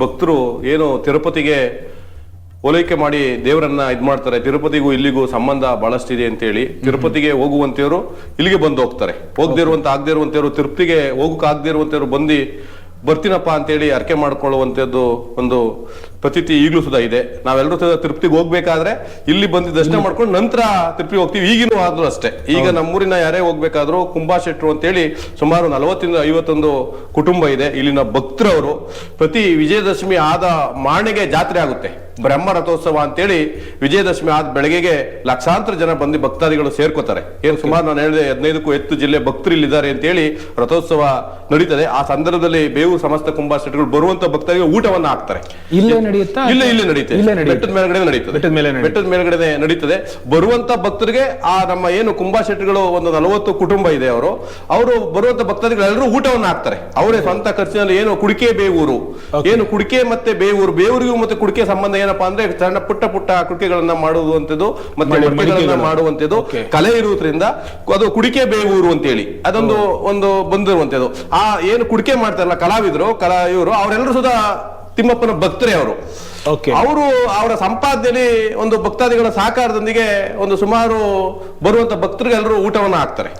ಭಕ್ತರು ಏನು ತಿರುಪತಿಗೆ ಹೋಲೈಕೆ ಮಾಡಿ ದೇವರನ್ನ ಇದು ಮಾಡ್ತಾರೆ. ತಿರುಪತಿಗೂ ಇಲ್ಲಿಗೂ ಸಂಬಂಧ ಬಹಳಷ್ಟಿದೆ ಅಂತೇಳಿ ತಿರುಪತಿಗೆ ಹೋಗುವಂತೆಯವರು ಇಲ್ಲಿಗೆ ಬಂದು ಹೋಗ್ತಾರೆ. ಹೋಗ್ದೇ ಇರುವಂತ ಆಗದೆ ಇರುವಂತೆಯವರು ತಿರುಪತಿಗೆ ಹೋಗಕ್ ಆಗದೆ ಇರುವಂತೆಯವರು ಬಂದು ಬರ್ತೀನಪ್ಪ ಅಂತೇಳಿ ಅರ್ಕೆ ಮಾಡ್ಕೊಳ್ಳುವಂಥದ್ದು ಒಂದು ಪ್ರತೀತಿ ಈಗಲೂ ಸುಧಾ ಇದೆ. ನಾವೆಲ್ಲರೂ ಸಹ ತಿರುಪತಿಗೆ ಹೋಗ್ಬೇಕಾದ್ರೆ ಇಲ್ಲಿ ಬಂದು ದರ್ಶನ ಮಾಡ್ಕೊಂಡು ನಂತರ ತಿರುಪತಿ ಹೋಗ್ತೀವಿ. ಈಗಿನೂ ಆದ್ರೂ ಅಷ್ಟೇ. ಈಗ ನಮ್ಮೂರಿನ ಯಾರೇ ಹೋಗ್ಬೇಕಾದ್ರೂ ಕುಂಬಾ ಶೆಟ್ರು ಅಂತೇಳಿ ಸುಮಾರು ನಲವತ್ತಿಂದ ಐವತ್ತೊಂದು ಕುಟುಂಬ ಇದೆ. ಇಲ್ಲಿನ ಭಕ್ತರವರು ಪ್ರತಿ ವಿಜಯದಶಮಿ ಆದ ಮಾಣೆಗೆ ಜಾತ್ರೆ ಆಗುತ್ತೆ. ಬ್ರಹ್ಮ ರಥೋತ್ಸವ ಅಂತೇಳಿ ವಿಜಯದಶಮಿ ಆದ ಬೆಳಗ್ಗೆಗೆ ಲಕ್ಷಾಂತರ ಜನ ಬಂದು ಭಕ್ತಾದಿಗಳು ಸೇರ್ಕೋತಾರೆ. ಏನು ಸುಮಾರು ನಾನು ಹೇಳಿದೆ ಹದಿನೈದಕ್ಕೂ ಹೆಚ್ಚು ಜಿಲ್ಲೆ ಭಕ್ತರು ಇಲ್ಲಿದ್ದಾರೆ ಅಂತೇಳಿ ರಥೋತ್ಸವ ನಡೀತದೆ. ಆ ಸಂದರ್ಭದಲ್ಲಿ ಬೇವು ಸಮಸ್ತ ಕುಂಭಾಶೆಟ್ಗಳು ಬರುವಂತ ಭಕ್ತರಿಗೆ ಊಟವನ್ನ ಹಾಕ್ತಾರೆ. ಇಲ್ಲೇ ನಡೆಯುತ್ತಾ? ಇಲ್ಲೇ ನಡೆಯುತ್ತೆ. ಬೆಟ್ಟದ ಮೇಲ್ಗಡೆ ನಡೀತದೆ ಬೆಟ್ಟದ ಮೇಲ್ಗಡೆ ನಡೀತದೆ. ಬರುವಂತ ಭಕ್ತರಿಗೆ ಆ ನಮ್ಮ ಏನು ಕುಂಭಾಶೆಟ್ಟಿಗಳು ಒಂದು ನಲವತ್ತು ಕುಟುಂಬ ಇದೆ ಅವರು ಅವರು ಬರುವಂತ ಭಕ್ತಾದಿಗಳೆಲ್ಲರೂ ಊಟವನ್ನ ಹಾಕ್ತಾರೆ. ಅವರೇ ಸ್ವಂತ ಖರ್ಚಿನಲ್ಲಿ ಏನು ಕುಡಿಕೆ ಬೇವೂರು. ಏನು ಕುಡಿಕೆ ಮತ್ತೆ ಬೇವೂರು ಬೇವರಿಗೂ ಮತ್ತೆ ಕುಡಿಕೆ ಸಂಬಂಧ ಏನಪ್ಪಾ ಅಂದ್ರೆ ಸಣ್ಣ ಪುಟ್ಟ ಪುಟ್ಟ ಕೃತಿಗಳನ್ನ ಮಾಡುವಂತದ್ದು ಮತ್ತೆ ಮಡಿ- ಮಡಿಕೆಗಳನ್ನ. ಮಡಿಕೆಗಳು. ಮಾಡುವಂತದ್ದು ಕಲೆ ಇರುವುದರಿಂದ ಅದು ಕುಡಿಕೆ ಬೇವೂರು ಅಂತೇಳಿ. ಅದೊಂದು ಒಂದು ಬಂದಿರುವಂತದ್ದು ಆ ಏನು ಕುಡಿಕೆ ಮಾಡ್ತಾರಲ್ಲ ಕಲಾವಿದರು ಕಲಾ ಇವರು ಅವರೆಲ್ಲರೂ ಸುದಾ ತಿಮ್ಮಪ್ಪನ ಭಕ್ತರೇ ಅವರು. ಅವರು ಅವರ ಸಂಪಾದನೆಯಲ್ಲಿ ಒಂದು ಭಕ್ತಾದಿಗಳ ಸಹಕಾರದೊಂದಿಗೆ ಒಂದು ಸುಮಾರು ಬರುವಂತ ಭಕ್ತರಿಗೆ ಎಲ್ಲರೂ ಊಟವನ್ನ ಹಾಕ್ತಾರೆ.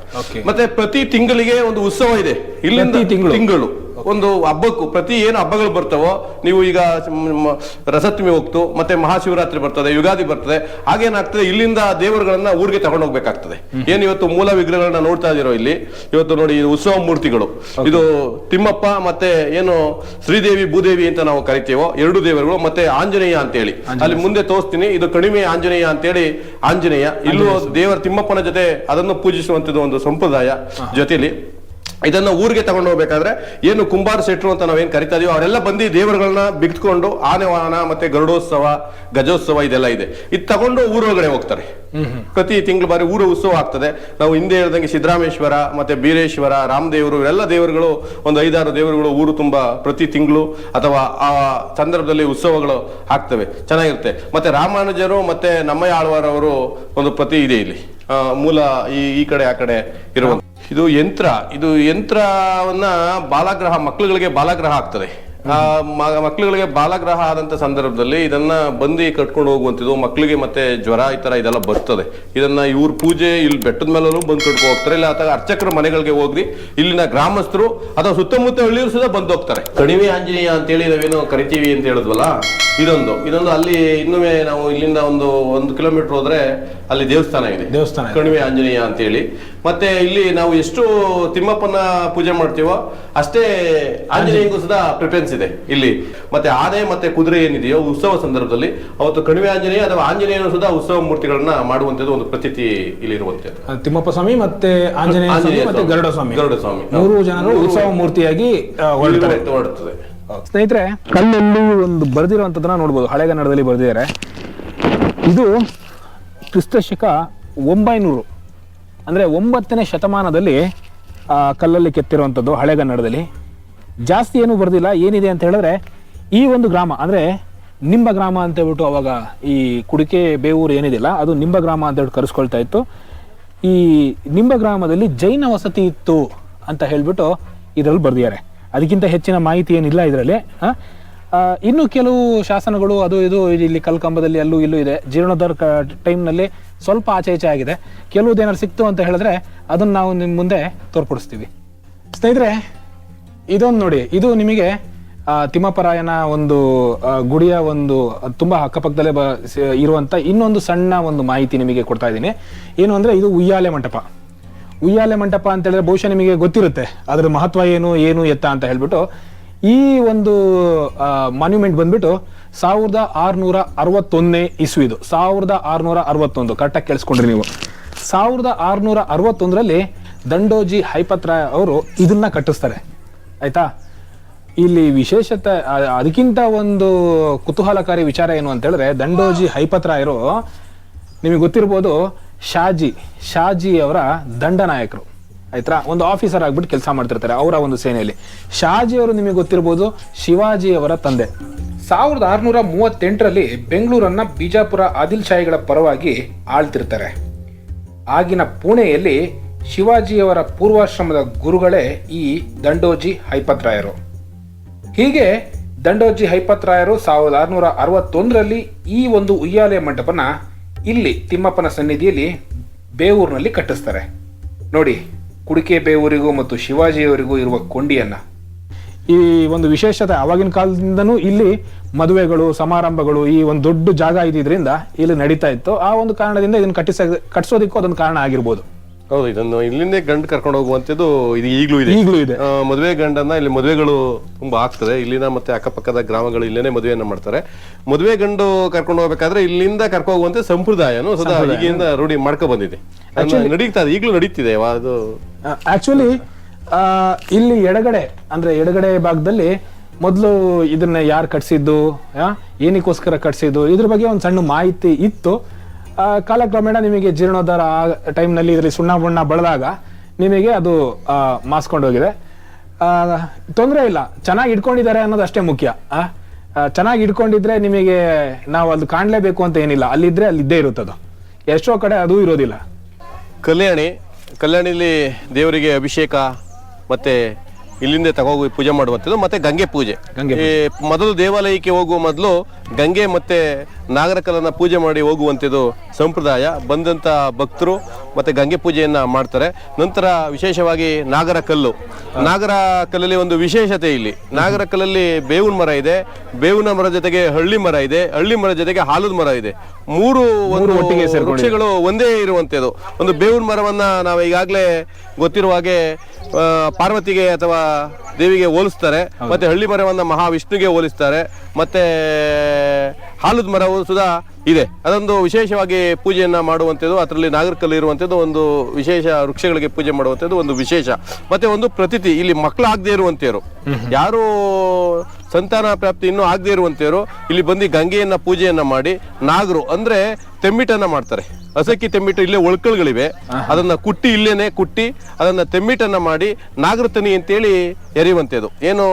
ಮತ್ತೆ ಪ್ರತಿ ತಿಂಗಳಿಗೆ ಒಂದು ಉತ್ಸವ ಇದೆ. ಇಲ್ಲಿಂದ ತಿಂಗಳು? ಒಂದು ಹಬ್ಬಕ್ಕೂ ಪ್ರತಿ ಏನು ಹಬ್ಬಗಳು ಬರ್ತವೋ ನೀವು ಈಗ ರಸತ್ಮಿ ಹೋಗ್ತು ಮತ್ತೆ ಮಹಾಶಿವರಾತ್ರಿ ಬರ್ತದೆ ಯುಗಾದಿ ಬರ್ತದೆ ಹಾಗೇನಾಗ್ತದೆ ಇಲ್ಲಿಂದ ದೇವರುಗಳನ್ನ ಊರಿಗೆ ತಗೊಂಡು ಹೋಗ್ಬೇಕಾಗ್ತದೆ. ಏನ್ ಇವತ್ತು ಮೂಲ ವಿಗ್ರಹಗಳನ್ನ ನೋಡ್ತಾ ಇದೀರೋ ಇಲ್ಲಿ ಇವತ್ತು ನೋಡಿ ಉತ್ಸವ ಮೂರ್ತಿಗಳು. ಇದು ತಿಮ್ಮಪ್ಪ ಮತ್ತೆ ಏನು ಶ್ರೀದೇವಿ ಭೂದೇವಿ ಅಂತ ನಾವು ಕರಿತೀವೋ ಎರಡು ದೇವರುಗಳು ಮತ್ತೆ ಆಂಜನೇಯ ಅಂತ ಹೇಳಿ ಅಲ್ಲಿ ಮುಂದೆ ತೋರಿಸ್ತೀನಿ ಇದು ಕಡಿಮೆ ಆಂಜನೇಯ ಅಂತೇಳಿ ಆಂಜನೇಯ. ಇಲ್ಲೂ ದೇವರ ತಿಮ್ಮಪ್ಪನ ಜೊತೆ ಅದನ್ನು ಪೂಜಿಸುವಂತದ್ದು ಒಂದು ಸಂಪ್ರದಾಯ ಜೊತೆಲಿ. ಇದನ್ನ ಊರಿಗೆ ತಗೊಂಡು ಹೋಗ್ಬೇಕಾದ್ರೆ ಏನು ಕುಂಬಾರ ಸೆಟ್ರು ಅಂತ ನಾವೇನ್ ಕರಿತಾ ಇದೀವಿ ಅವರೆಲ್ಲ ಬಂದು ದೇವರುಗಳನ್ನ ಬಿಗ್ತ್ಕೊಂಡು ಆನೆ ವಾಹನ ಮತ್ತೆ ಗರುಡೋತ್ಸವ ಗಜೋತ್ಸವ ಇದೆಲ್ಲ ಇದೆ. ಇದು ತಗೊಂಡು ಊರೊಳಗಡೆ ಹೋಗ್ತಾರೆ. ಪ್ರತಿ ತಿಂಗಳು ಬಾರಿ ಊರ ಉತ್ಸವ ಆಗ್ತದೆ. ನಾವು ಹಿಂದೆ ಹೇಳ್ದಂಗೆ ಸಿದ್ದರಾಮೇಶ್ವರ ಮತ್ತೆ ಬೀರೇಶ್ವರ ರಾಮದೇವರು ಎಲ್ಲ ದೇವರುಗಳು ಒಂದು ಐದಾರು ದೇವರುಗಳು ಊರು ತುಂಬಾ ಪ್ರತಿ ತಿಂಗಳು ಅಥವಾ ಆ ಸಂದರ್ಭದಲ್ಲಿ ಉತ್ಸವಗಳು ಆಗ್ತವೆ. ಚೆನ್ನಾಗಿರುತ್ತೆ. ಮತ್ತೆ ರಾಮಾನುಜರು ಮತ್ತೆ ನಮ್ಮಯ್ಯ ಆಳ್ವಾರವರು ಒಂದು ಪ್ರತಿ ಇದೆ ಇಲ್ಲಿ. ಮೂಲ ಈ ಈ ಕಡೆ ಆ ಕಡೆ ಇರುವ ಇದು ಯಂತ್ರ. ಇದು ಯಂತ್ರವನ್ನ ಬಾಲಗ್ರಹ ಮಕ್ಕಳುಗಳಿಗೆ ಬಾಲಗ್ರಹ ಆಗ್ತದೆ. ಮಕ್ಕಳುಗಳಿಗೆ ಬಾಲಗ್ರಹ ಆದಂತ ಸಂದರ್ಭದಲ್ಲಿ ಇದನ್ನ ಬಂದಿ ಕಟ್ಕೊಂಡು ಹೋಗುವಂತಿದ್ದು ಮಕ್ಕಳಿಗೆ ಮತ್ತೆ ಜ್ವರ ಈ ತರ ಇದೆಲ್ಲ ಬರ್ತದೆ. ಇದನ್ನ ಇವ್ರ ಪೂಜೆ ಇಲ್ಲಿ ಬೆಟ್ಟದ ಮೇಲೂ ಬಂದು ಕಟ್ಕೊ ಹೋಗ್ತಾರೆ. ಇಲ್ಲ ಅಥವಾ ಅರ್ಚಕರ ಮನೆಗಳಿಗೆ ಹೋಗ್ಲಿ ಇಲ್ಲಿನ ಗ್ರಾಮಸ್ಥರು ಅಥವಾ ಸುತ್ತಮುತ್ತ ಹಳ್ಳಿಯರು ಸಹ ಬಂದು ಹೋಗ್ತಾರೆ. ಕಣಿವೆ ಆಂಜನೇಯ ಅಂತೇಳಿ ನಾವೇನು ಕರಿತೀವಿ ಅಂತ ಹೇಳಿದ್ವಲ್ಲ? ಇದೊಂದು. ಇದೊಂದು ಅಲ್ಲಿ ಇನ್ನೂ ನಾವು ಇಲ್ಲಿಂದ ಒಂದು ಒಂದು ಕಿಲೋಮೀಟರ್ ಹೋದ್ರೆ ಅಲ್ಲಿ ದೇವಸ್ಥಾನ ಇದೆ. ದೇವಸ್ಥಾನ. ಕಣಿವೆ ಆಂಜನೇಯ ಅಂತೇಳಿ. ಮತ್ತೆ ಇಲ್ಲಿ ನಾವು ಎಷ್ಟು ತಿಮ್ಮಪ್ಪನ ಪೂಜೆ ಮಾಡ್ತೀವೋ ಅಷ್ಟೇ ಆಂಜನೇಯಗೂ ಸಹ ಪ್ರಿಫರೆನ್ಸ್ ಇಲ್ಲಿ ಮತ್ತೆ ಆನೆ ಮತ್ತೆ ಕುದುರೆ ಏನಿದೆಯೋ ಉತ್ಸವ ಸಂದರ್ಭದಲ್ಲಿ ಅವತ್ತು ಕಣಿವೆ ಆಂಜನೇಯ ಅಥವಾ ಆಂಜನೇಯನ ಸುಧಾ ಉತ್ಸವ ಮೂರ್ತಿಗಳನ್ನ ಮಾಡುವಂತದ್ದು ಒಂದು ಪ್ರತೀತಿ ಇಲ್ಲಿ ಇರುವಂತೆ. ತಿಮ್ಮಪ್ಪ ಸ್ವಾಮಿ ಮತ್ತೆ ಆಂಜನೇಯ ಸ್ವಾಮಿ ಮತ್ತೆ ಗರುಡ ಸ್ವಾಮಿ. ಗರುಡ ಸ್ವಾಮಿ. ಮೂರು ಜನರು ಉತ್ಸವ ಮೂರ್ತಿಯಾಗಿ ಹೊರಡುತ್ತದೆ ಸ್ನೇಹಿತರೆ ಕಲ್ಲಲ್ಲಿ ಒಂದು ಬರೆದಿರುವಂಥದ್ದನ್ನ ನೋಡ್ಬೋದು. ಹಳೆಗನ್ನಡದಲ್ಲಿ ಬರೆದಿದ್ದಾರೆ. ಇದು ಕ್ರಿಸ್ತ ಶಕ ಒಂಬೈನೂರು ಅಂದ್ರೆ ಒಂಬತ್ತನೇ ಶತಮಾನದಲ್ಲಿ ಆ, ಕಲ್ಲಲ್ಲಿ ಕೆತ್ತಿರುವಂಥದ್ದು ಹಳೆಗನ್ನಡದಲ್ಲಿ ಜಾಸ್ತಿ ಏನು ಬರೆದಿಲ್ಲ, ಏನಿದೆ ಅಂತ ಹೇಳಿದ್ರೆ ಈ ಒಂದು ಗ್ರಾಮ, ಅಂದರೆ ನಿಂಬ ಗ್ರಾಮ ಅಂತ ಹೇಳ್ಬಿಟ್ಟು ಅವಾಗ ಈ ಕುಡಿಕೆ ಬೇವೂರು ಏನಿದೆಯಲ್ಲ ಅದು ನಿಂಬ ಗ್ರಾಮ ಅಂತ ಹೇಳ್ಬಿಟ್ಟು ಕರೆಸ್ಕೊಳ್ತಾ ಇತ್ತು. ಈ ನಿಂಬ ಗ್ರಾಮದಲ್ಲಿ ಜೈನ ವಸತಿ ಇತ್ತು ಅಂತ ಹೇಳ್ಬಿಟ್ಟು ಇದರಲ್ಲಿ ಬರೆದಿದ್ದಾರೆ. ಅದಕ್ಕಿಂತ ಹೆಚ್ಚಿನ ಮಾಹಿತಿ ಏನಿಲ್ಲ ಇದರಲ್ಲಿ ಇನ್ನು ಕೆಲವು ಶಾಸನಗಳು, ಅದು ಇದು, ಇಲ್ಲಿ ಕಲ್ಕಂಬದಲ್ಲಿ ಅಲ್ಲೂ ಇಲ್ಲೂ ಇದೆ. ಜೀರ್ಣೋದ್ಧಾರ ಟೈಮ್ನಲ್ಲಿ ಸ್ವಲ್ಪ ಆಚೆ ಈಚೆ ಆಗಿದೆ. ಕೆಲವುದೇನಾದ್ರು ಸಿಕ್ತು ಅಂತ ಹೇಳಿದ್ರೆ ಅದನ್ನು ನಾವು ನಿಮ್ಮ ಮುಂದೆ ತೋರ್ಪಡಿಸ್ತೀವಿ. ಸ್ನೇಹಿತರೆ ಇದೊಂದು ನೋಡಿ, ಇದು ನಿಮಗೆ ತಿಮ್ಮಪರಾಯನ ಒಂದು ಗುಡಿಯ ಒಂದು ತುಂಬಾ ಅಕ್ಕಪಕ್ಕದಲ್ಲೇ ಇರುವಂತ ಇನ್ನೊಂದು ಸಣ್ಣ ಒಂದು ಮಾಹಿತಿ ನಿಮಗೆ ಕೊಡ್ತಾ ಇದ್ದೀನಿ. ಏನು ಅಂದ್ರೆ ಇದು ಉಯ್ಯಾಲೆ ಮಂಟಪ. ಉಯ್ಯಾಲೆ ಮಂಟಪ ಅಂತ ಹೇಳಿದ್ರೆ ಬಹುಶಃ ನಿಮಗೆ ಗೊತ್ತಿರುತ್ತೆ. ಅದ್ರ ಮಹತ್ವ ಏನು ಏನು ಎತ್ತ ಅಂತ ಹೇಳ್ಬಿಟ್ಟು, ಈ ಒಂದು ಮಾನ್ಯುಮೆಂಟ್ ಬಂದ್ಬಿಟ್ಟು ಸಾವಿರದ ಆರುನೂರ ಅರವತ್ತೊಂದನೇ ಇಸ್ವಿದು ಸಾವಿರದ ಆರುನೂರ ಅರವತ್ತೊಂದು ಕರೆಕ್ಟಾಗಿ ಕೇಳಿಸ್ಕೊಂಡ್ರಿ ನೀವು. ಸಾವಿರದ ಆರುನೂರ ಅರವತ್ತೊಂದರಲ್ಲಿ ದಂಡೋಜಿ ಹೈಪತ್ರಾಯ ಅವರು ಇದನ್ನ ಕಟ್ಟಿಸ್ತಾರೆ. ಆಯ್ತಾ? ಇಲ್ಲಿ ವಿಶೇಷತೆ ಅದಕ್ಕಿಂತ ಒಂದು ಕುತೂಹಲಕಾರಿ ವಿಚಾರ ಏನು ಅಂತ ಹೇಳಿದ್ರೆ, ದಂಡೋಜಿ ಹೈಪತ್ರಾಯರು ನಿಮಗೆ ಗೊತ್ತಿರ್ಬೋದು, ಶಾಜಿ ಶಾಜಿ ಅವರ ದಂಡನಾಯಕರು ಆಯ್ತಾ? ಒಂದು ಆಫೀಸರ್ ಆಗ್ಬಿಟ್ಟು ಕೆಲಸ ಮಾಡ್ತಿರ್ತಾರೆ ಅವರ ಒಂದು ಸೇನೆಯಲ್ಲಿ. ಶಾಜಿ ಅವರು ನಿಮಗೆ ಗೊತ್ತಿರ್ಬೋದು ಶಿವಾಜಿ ಅವರ ತಂದೆ. ಸಾವಿರದ ಆರುನೂರ ಮೂವತ್ತೆಂಟರಲ್ಲಿ ಬೆಂಗಳೂರನ್ನ ಬಿಜಾಪುರ ಆದಿಲ್ ಶಾಹಿಗಳ ಪರವಾಗಿ ಆಳ್ತಿರ್ತಾರೆ. ಆಗಿನ ಪುಣೆಯಲ್ಲಿ ಶಿವಾಜಿಯವರ ಪೂರ್ವಾಶ್ರಮದ ಗುರುಗಳೇ ಈ ದಂಡೋಜಿ ಹೈಪತ್ರಾಯರು. ಹೀಗೆ ದಂಡೋಜಿ ಹೈಪತ್ರಾಯರು ಸಾವಿರದ ಆರುನೂರ ಅರವತ್ತೊಂದರಲ್ಲಿ ಈ ಒಂದು ಉಯ್ಯಾಲೆ ಮಂಟಪನ ಇಲ್ಲಿ ತಿಮ್ಮಪ್ಪನ ಸನ್ನಿಧಿಯಲ್ಲಿ ಬೇವೂರಿನಲ್ಲಿ ಕಟ್ಟಿಸ್ತಾರೆ. ನೋಡಿ, ಕುಡಿಕೆ ಬೇವೂರಿಗೂ ಮತ್ತು ಶಿವಾಜಿಯವರಿಗೂ ಇರುವ ಕೊಂಡಿಯನ್ನ. ಈ ಒಂದು ವಿಶೇಷತೆ ಅವಾಗಿನ ಕಾಲದಿಂದನೂ ಇಲ್ಲಿ ಮದುವೆಗಳು, ಸಮಾರಂಭಗಳು ಈ ಒಂದು ದೊಡ್ಡ ಜಾಗ ಇದ್ದಿದ್ರಿಂದ ಇಲ್ಲಿ ನಡೀತಾ ಇತ್ತು. ಆ ಒಂದು ಕಾರಣದಿಂದ ಇದನ್ನು ಕಟ್ಟಿಸ, ಕಟ್ಟಿಸೋದಕ್ಕೂ ಅದೊಂದು ಕಾರಣ ಆಗಿರ್ಬೋದು. ಹೌದು ಇದನ್ನು ಇಲ್ಲಿಂದೇ ಗಂಡು ಕರ್ಕೊಂಡು ಹೋಗುವಂತದ್ದು ಇದು ಈಗಲೂ ಇದೆ. ಈಗಲೂ ಇದೆ. ಆ, ಮದುವೆ ಗಂಡನ್ನ ಇಲ್ಲಿ ಮದುವೆಗಳು ತುಂಬಾ ಆಗ್ತದೆ. ಇಲ್ಲಿನ ಮತ್ತೆ ಅಕ್ಕಪಕ್ಕದ ಗ್ರಾಮಗಳು ಇಲ್ಲೇನೆ ಮದುವೆಯನ್ನ ಮಾಡ್ತಾರೆ. ಮದುವೆ ಗಂಡು ಕರ್ಕೊಂಡು ಹೋಗ್ಬೇಕಾದ್ರೆ ಇಲ್ಲಿಂದ ಕರ್ಕೊಂಡು ಹೋಗುವಂತ ಸಂಪ್ರದಾಯನು ಸದಾ ಈಗಿಂದ ರೂಢಿ ಮಾಡ್ಕೊ ಬಂದಿದೆ. ಅದನ್ನ ನಡೀತಾ ಇದೆ ಈಗಲೂ ನಡೀತಿದೆ ವಾ- ಅದು ಆಕ್ಚುಲಿ ಇಲ್ಲಿ ಎಡಗಡೆ ಅಂದ್ರೆ ಎಡಗಡೆ ಭಾಗದಲ್ಲಿ ಮೊದಲು ಇದನ್ನ ಯಾರು ಕಟ್ಸಿದ್ದು ಆ, ಏನಕ್ಕೋಸ್ಕರ ಕಟ್ಸಿದ್ದು ಇದ್ರ ಬಗ್ಗೆ ಒಂದು ಸಣ್ಣ ಮಾಹಿತಿ ಇತ್ತು. ಕಾಲಕ್ರಮೇಣ ನಿಮಗೆ ಜೀರ್ಣೋದ್ಧಾರ ಆ ಟೈಮ್ನಲ್ಲಿ ಇದರಲ್ಲಿ ಸುಣ್ಣ ಬಣ್ಣ ಬಳದಾಗ ನಿಮಗೆ ಅದು ಮಾಸ್ಕೊಂಡೋಗಿದೆ ತೊಂದರೆ ಇಲ್ಲ. ಚೆನ್ನಾಗಿ ಇಟ್ಕೊಂಡಿದ್ದಾರೆ ಅನ್ನೋದು ಅಷ್ಟೇ ಮುಖ್ಯ. ಚೆನ್ನಾಗಿ ಇಟ್ಕೊಂಡಿದ್ರೆ ನಿಮಗೆ ನಾವು ಅದು ಕಾಣಲೇಬೇಕು ಅಂತ ಏನಿಲ್ಲ. ಅಲ್ಲಿದ್ದರೆ ಅಲ್ಲಿ ಇದ್ದೇ ಇರುತ್ತದು ಎಷ್ಟೋ ಕಡೆ ಅದು ಇರೋದಿಲ್ಲ. ಕಲ್ಯಾಣಿ, ಕಲ್ಯಾಣಿಲಿ ದೇವರಿಗೆ ಅಭಿಷೇಕ, ಮತ್ತೆ ಇಲ್ಲಿಂದ ತಗೋಗಿ ಪೂಜೆ ಮಾಡುವಂಥದ್ದು ಮತ್ತೆ ಗಂಗೆ ಪೂಜೆ. ಈ ಮೊದಲು ದೇವಾಲಯಕ್ಕೆ ಹೋಗುವ ಮೊದಲು ಗಂಗೆ ಮತ್ತೆ ನಾಗರಕಲ್ಲನ್ನು ಪೂಜೆ ಮಾಡಿ ಹೋಗುವಂಥದ್ದು ಸಂಪ್ರದಾಯ. ಬಂದಂತ ಭಕ್ತರು ಮತ್ತೆ ಗಂಗೆ ಪೂಜೆಯನ್ನು ಮಾಡ್ತಾರೆ. ನಂತರ ವಿಶೇಷವಾಗಿ ನಾಗರ ಕಲ್ಲು ನಾಗರ ಕಲ್ಲಲ್ಲಿ ಒಂದು ವಿಶೇಷತೆ ಇಲ್ಲಿ. ನಾಗರ ಕಲ್ಲಲ್ಲಿ ಬೇವಿನ ಮರ ಇದೆ. ಬೇವಿನ ಮರ ಜೊತೆಗೆ ಹಳ್ಳಿ ಮರ ಇದೆ. ಹಳ್ಳಿ ಮರ ಜೊತೆಗೆ ಹಾಲದ ಮರ ಇದೆ. ಮೂರು ಒಂದು ಒಟ್ಟಿಗೆ. ವೃಕ್ಷಗಳು ಒಂದೇ ಇರುವಂಥದ್ದು. ಒಂದು ಬೇವಿನ ಮರವನ್ನು ನಾವು ಈಗಾಗಲೇ ಗೊತ್ತಿರುವ ಹಾಗೆ ಪಾರ್ವತಿಗೆ ಅಥವಾ ದೇವಿಗೆ ಹೋಲಿಸ್ತಾರೆ, ಮತ್ತೆ ಹಳ್ಳಿ ಮರವನ್ನ ಮಹಾವಿಷ್ಣುಗೆ ಹೋಲಿಸ್ತಾರೆ, ಮತ್ತೆ ಹಾಲದ ಮರವು ಸುಧಾ ಇದೆ. ಅದೊಂದು ವಿಶೇಷವಾಗಿ ಪೂಜೆಯನ್ನ ಮಾಡುವಂಥದ್ದು, ಅದರಲ್ಲಿ ನಾಗರಿಕಲ್ಲಿ ಇರುವಂಥದ್ದು ಒಂದು ವಿಶೇಷ, ವೃಕ್ಷಗಳಿಗೆ ಪೂಜೆ ಮಾಡುವಂಥದ್ದು ಒಂದು ವಿಶೇಷ. ಮತ್ತೆ ಒಂದು ಪ್ರತಿತಿ, ಇಲ್ಲಿ ಮಕ್ಕಳಾಗದೇ ಇರುವಂತೆಯರು ಯಾರು ಸಂತಾನ ಪ್ರಾಪ್ತಿ ಇನ್ನೂ ಆಗದೇ ಇರುವಂತೆಯರು ಇಲ್ಲಿ ಬಂದು ಗಂಗೆಯನ್ನ ಪೂಜೆಯನ್ನ ಮಾಡಿ, ನಾಗರು ಅಂದ್ರೆ ತೆಮ್ಮಿಟನ್ನ ಮಾಡ್ತಾರೆ. ಹಸಕ್ಕಿ ತೆಮ್ಮಿಟ್ಟು ಇಲ್ಲೇ ಒಳ್ಕಲ್ಗಳಿವೆ. ಅದನ್ನ ಕುಟ್ಟಿ ಇಲ್ಲೇನೆ ಕುಟ್ಟಿ ಅದನ್ನ ತೆಮ್ಮಿಟನ್ನ ಮಾಡಿ ನಾಗರತನಿ ಅಂತೇಳಿ ಎರೆಯುವಂಥದ್ದು. ಏನು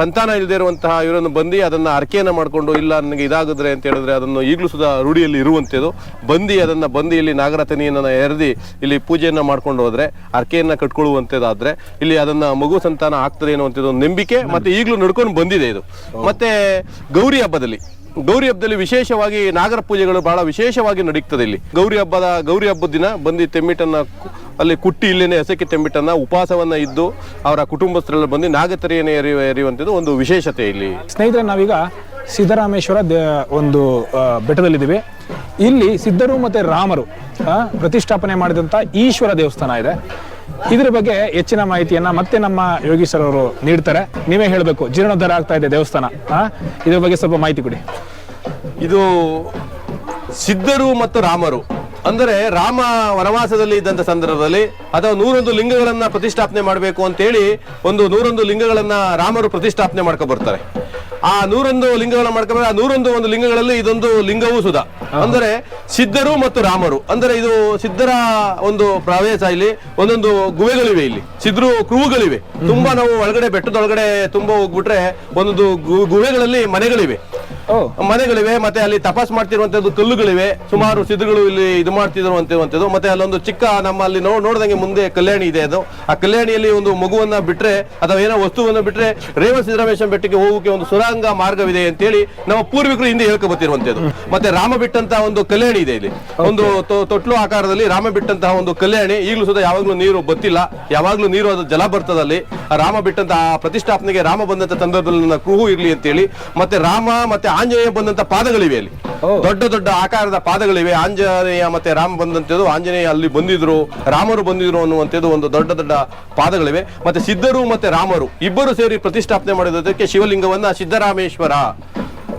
ಸಂತಾನ ಇಲ್ಲದೆ ಇರುವಂತಹ ಇವರನ್ನು ಬಂದು ಅದನ್ನ ಅರ್ಕೆಯನ್ನ ಮಾಡಿಕೊಂಡು ಇಲ್ಲ ನನಗೆ ಇದಾಗಿದ್ರೆ ಅಂತ ಹೇಳಿದ್ರೆ ಅದನ್ನು ಈಗಲೂ ಸುದ ರೂಢಿಯಲ್ಲಿ ಇರುವಂಥದ್ದು. ಬಂದು ಅದನ್ನ ಬಂದು ಇಲ್ಲಿ ನಾಗರತನಿಯನ್ನ ಎರದಿ ಇಲ್ಲಿ ಪೂಜೆಯನ್ನ ಮಾಡ್ಕೊಂಡು ಹೋದ್ರೆ ಅರ್ಕೆಯನ್ನ ಕಟ್ಕೊಳ್ಳುವಂಥದ್ದಾದ್ರೆ ಇಲ್ಲಿ ಅದನ್ನ ಮಗು ಸಂತಾನ ಆಗ್ತದೆ ಅನ್ನುವಂಥದ್ದು ಒಂದು ನಂಬಿಕೆ ಮತ್ತೆ ಈಗಲೂ ನಡ್ಕೊಂಡು ಬಂದಿದೆ ಇದು. ಮತ್ತೆ ಗೌರಿ ಹಬ್ಬದಲ್ಲಿ ಗೌರಿ ಹಬ್ಬದಲ್ಲಿ ವಿಶೇಷವಾಗಿ ನಾಗರ ಪೂಜೆಗಳು ಬಹಳ ವಿಶೇಷವಾಗಿ ನಡೀತದೆ ಇಲ್ಲಿ. ಗೌರಿ ಹಬ್ಬದ ಗೌರಿ ಹಬ್ಬದ ದಿನ ಬಂದು ತೆಮ್ಮಿಟನ್ನ ಅಲ್ಲಿ ಕುಟ್ಟಿ ಇಲ್ಲೇನೆ ಎಸಕಿ ತೆಮ್ಮಿಟನ್ನ ಉಪವಾಸವನ್ನ ಇದ್ದು ಅವರ ಕುಟುಂಬಸ್ಥರೆಲ್ಲ ಬಂದು ನಾಗತರಿಯನ್ನು ಎರಿ ಎರೆಯುವಂಥದ್ದು ಒಂದು ವಿಶೇಷತೆ ಇಲ್ಲಿ. ಸ್ನೇಹಿತರೆ, ನಾವೀಗ ಸಿದ್ದರಾಮೇಶ್ವರ ಒಂದು ಬೆಟ್ಟದಲ್ಲಿದ್ದೀವಿ. ಇಲ್ಲಿ ಸಿದ್ಧರು ಮತ್ತೆ ರಾಮರು ಪ್ರತಿಷ್ಠಾಪನೆ ಮಾಡಿದಂತ ಈಶ್ವರ ದೇವಸ್ಥಾನ ಇದೆ. ಇದ್ರ ಬಗ್ಗೆ ಹೆಚ್ಚಿನ ಮಾಹಿತಿಯನ್ನ ಮತ್ತೆ ನಮ್ಮ ಯೋಗೀಶ್ವರ ಅವರು ನೀಡ್ತಾರೆ. ನೀವೇ ಹೇಳಬೇಕು, ಜೀರ್ಣೋದ್ಧಾರ ಆಗ್ತಾ ಇದೆ ದೇವಸ್ಥಾನ ಇದ್ರ ಬಗ್ಗೆ ಸ್ವಲ್ಪ ಮಾಹಿತಿ ಕೊಡಿ. ಇದು ಸಿದ್ಧರು ಮತ್ತು ರಾಮರು. ಅಂದರೆ ರಾಮ ವನವಾಸದಲ್ಲಿ ಇದ್ದಂತ ಸಂದರ್ಭದಲ್ಲಿ ಅಥವಾ ನೂರೊಂದು ಲಿಂಗಗಳನ್ನ ಪ್ರತಿಷ್ಠಾಪನೆ ಮಾಡಬೇಕು ಅಂತೇಳಿ ಒಂದು ನೂರೊಂದು ಲಿಂಗಗಳನ್ನ ರಾಮರು ಪ್ರತಿಷ್ಠಾಪನೆ ಮಾಡ್ಕೊ ಬರ್ತಾರೆ. ಆ ನೂರೊಂದು ಲಿಂಗಗಳನ್ನ ಮಾಡ್ಕೊಂಡ್ರೆ ಆ ನೂರೊಂದು ಒಂದು ಲಿಂಗಗಳಲ್ಲಿ ಇದೊಂದು ಲಿಂಗವೂ ಸುಧಾ. ಅಂದರೆ ಸಿದ್ಧರು ಮತ್ತು ರಾಮರು. ಅಂದರೆ ಇದು ಸಿದ್ಧರ ಒಂದು ಪ್ರವೇಶ ಇಲ್ಲಿ ಒಂದೊಂದು ಗುಹೆಗಳಿವೆ ಇಲ್ಲಿ. ಸಿದ್ಧರು ಕ್ರೂಗಳಿವೆ. ತುಂಬಾ ನಾವು ಒಳಗಡೆ ಬೆಟ್ಟದೊಳಗಡೆ ತುಂಬಾ ಹೋಗ್ಬಿಟ್ರೆ ಒಂದೊಂದು ಗು- ಗುಹೆಗಳಲ್ಲಿ ಮನೆಗಳಿವೆ. ಮನೆಗಳಿವೆ ಮತ್ತೆ ಅಲ್ಲಿ ತಪಾಸ್ ಮಾಡ್ತಿರುವಂತದ್ದು ಕಲ್ಲುಗಳಿವೆ ಸುಮಾರು ಸಿದ್ಧಗಳು ಇಲ್ಲಿ ಇದು ಮಾಡ್ತಿರುವಂತದ್ದು ಮತ್ತೆ ಅಲ್ಲೊಂದು ಚಿಕ್ಕ ನಮ್ಮ ಅಲ್ಲಿ ನೋಡ್ದಂಗೆ ಮುಂದೆ ಕಲ್ಯಾಣಿ ಇದೆ ಅದು. ಆ ಕಲ್ಯಾಣಿಯಲ್ಲಿ ಒಂದು ಮಗುವನ್ನ ಬಿಟ್ರೆ ಅಥವಾ ಏನೋ ವಸ್ತುವನ್ನ ಬಿಟ್ರೆ ರೇವ ಸಿದ್ದರಾಮೇಶ್ವರ ಬೆಟ್ಟಕ್ಕೆ ಹೋಗೋಕೆ ಒಂದು ಸುರಂಗ ಮಾರ್ಗವಿದೆ ಅಂತ ಹೇಳಿ ನಮ್ಮ ಪೂರ್ವಿಕರು ಹಿಂದೆ ಹೇಳ್ಕೊ ಬರ್ತಿರುವಂತದ್ದು ಮತ್ತೆ ರಾಮ ಬಿಟ್ಟಂತಹ ಒಂದು ಕಲ್ಯಾಣಿ ಇದೆ ಇಲ್ಲಿ. ಒಂದು ತೊಟ್ಲು ಆಕಾರದಲ್ಲಿ ರಾಮ ಬಿಟ್ಟಂತಹ ಒಂದು ಕಲ್ಯಾಣಿ ಈಗಲೂ ಸುದ ಯಾವಾಗ್ಲೂ ನೀರು ಬತ್ತಿಲ್ಲ ಯಾವಾಗ್ಲೂ ನೀರು ಅದು ಜಲ ಬರ್ತದಲ್ಲಿ ರಾಮ ಬಿಟ್ಟಂತಹ ಆ ಪ್ರತಿಷ್ಠಾಪನೆಗೆ ರಾಮ ಬಂದಂತ ಸಂದರ್ಭದಲ್ಲಿ ನನ್ನ ಕುಹು ಅಂತ ಅಂತೇಳಿ ಮತ್ತೆ ರಾಮ ಮತ್ತೆ ಆಂಜನೇಯ ಬಂದಂತ ಪಾದಗಳಿವೆ ಅಲ್ಲಿ. ದೊಡ್ಡ ದೊಡ್ಡ ಆಕಾರದ ಪಾದಗಳಿವೆ. ಆಂಜನೇಯ ಮತ್ತೆ ರಾಮ ಬಂದಂತದ್ದು ಆಂಜನೇಯ ಅಲ್ಲಿ ಬಂದಿದ್ರು ರಾಮರು ಬಂದಿದ್ರು ಅನ್ನುವಂಥದ್ದು ಒಂದು ದೊಡ್ಡ ದೊಡ್ಡ ಪಾದಗಳಿವೆ. ಮತ್ತೆ ಸಿದ್ಧರು ಮತ್ತೆ ರಾಮರು ಇಬ್ಬರು ಸೇರಿ ಪ್ರತಿಷ್ಠಾಪನೆ ಮಾಡಿರೋದಕ್ಕೆ ಶಿವಲಿಂಗವನ್ನ ಸಿದ್ದರಾಮೇಶ್ವರ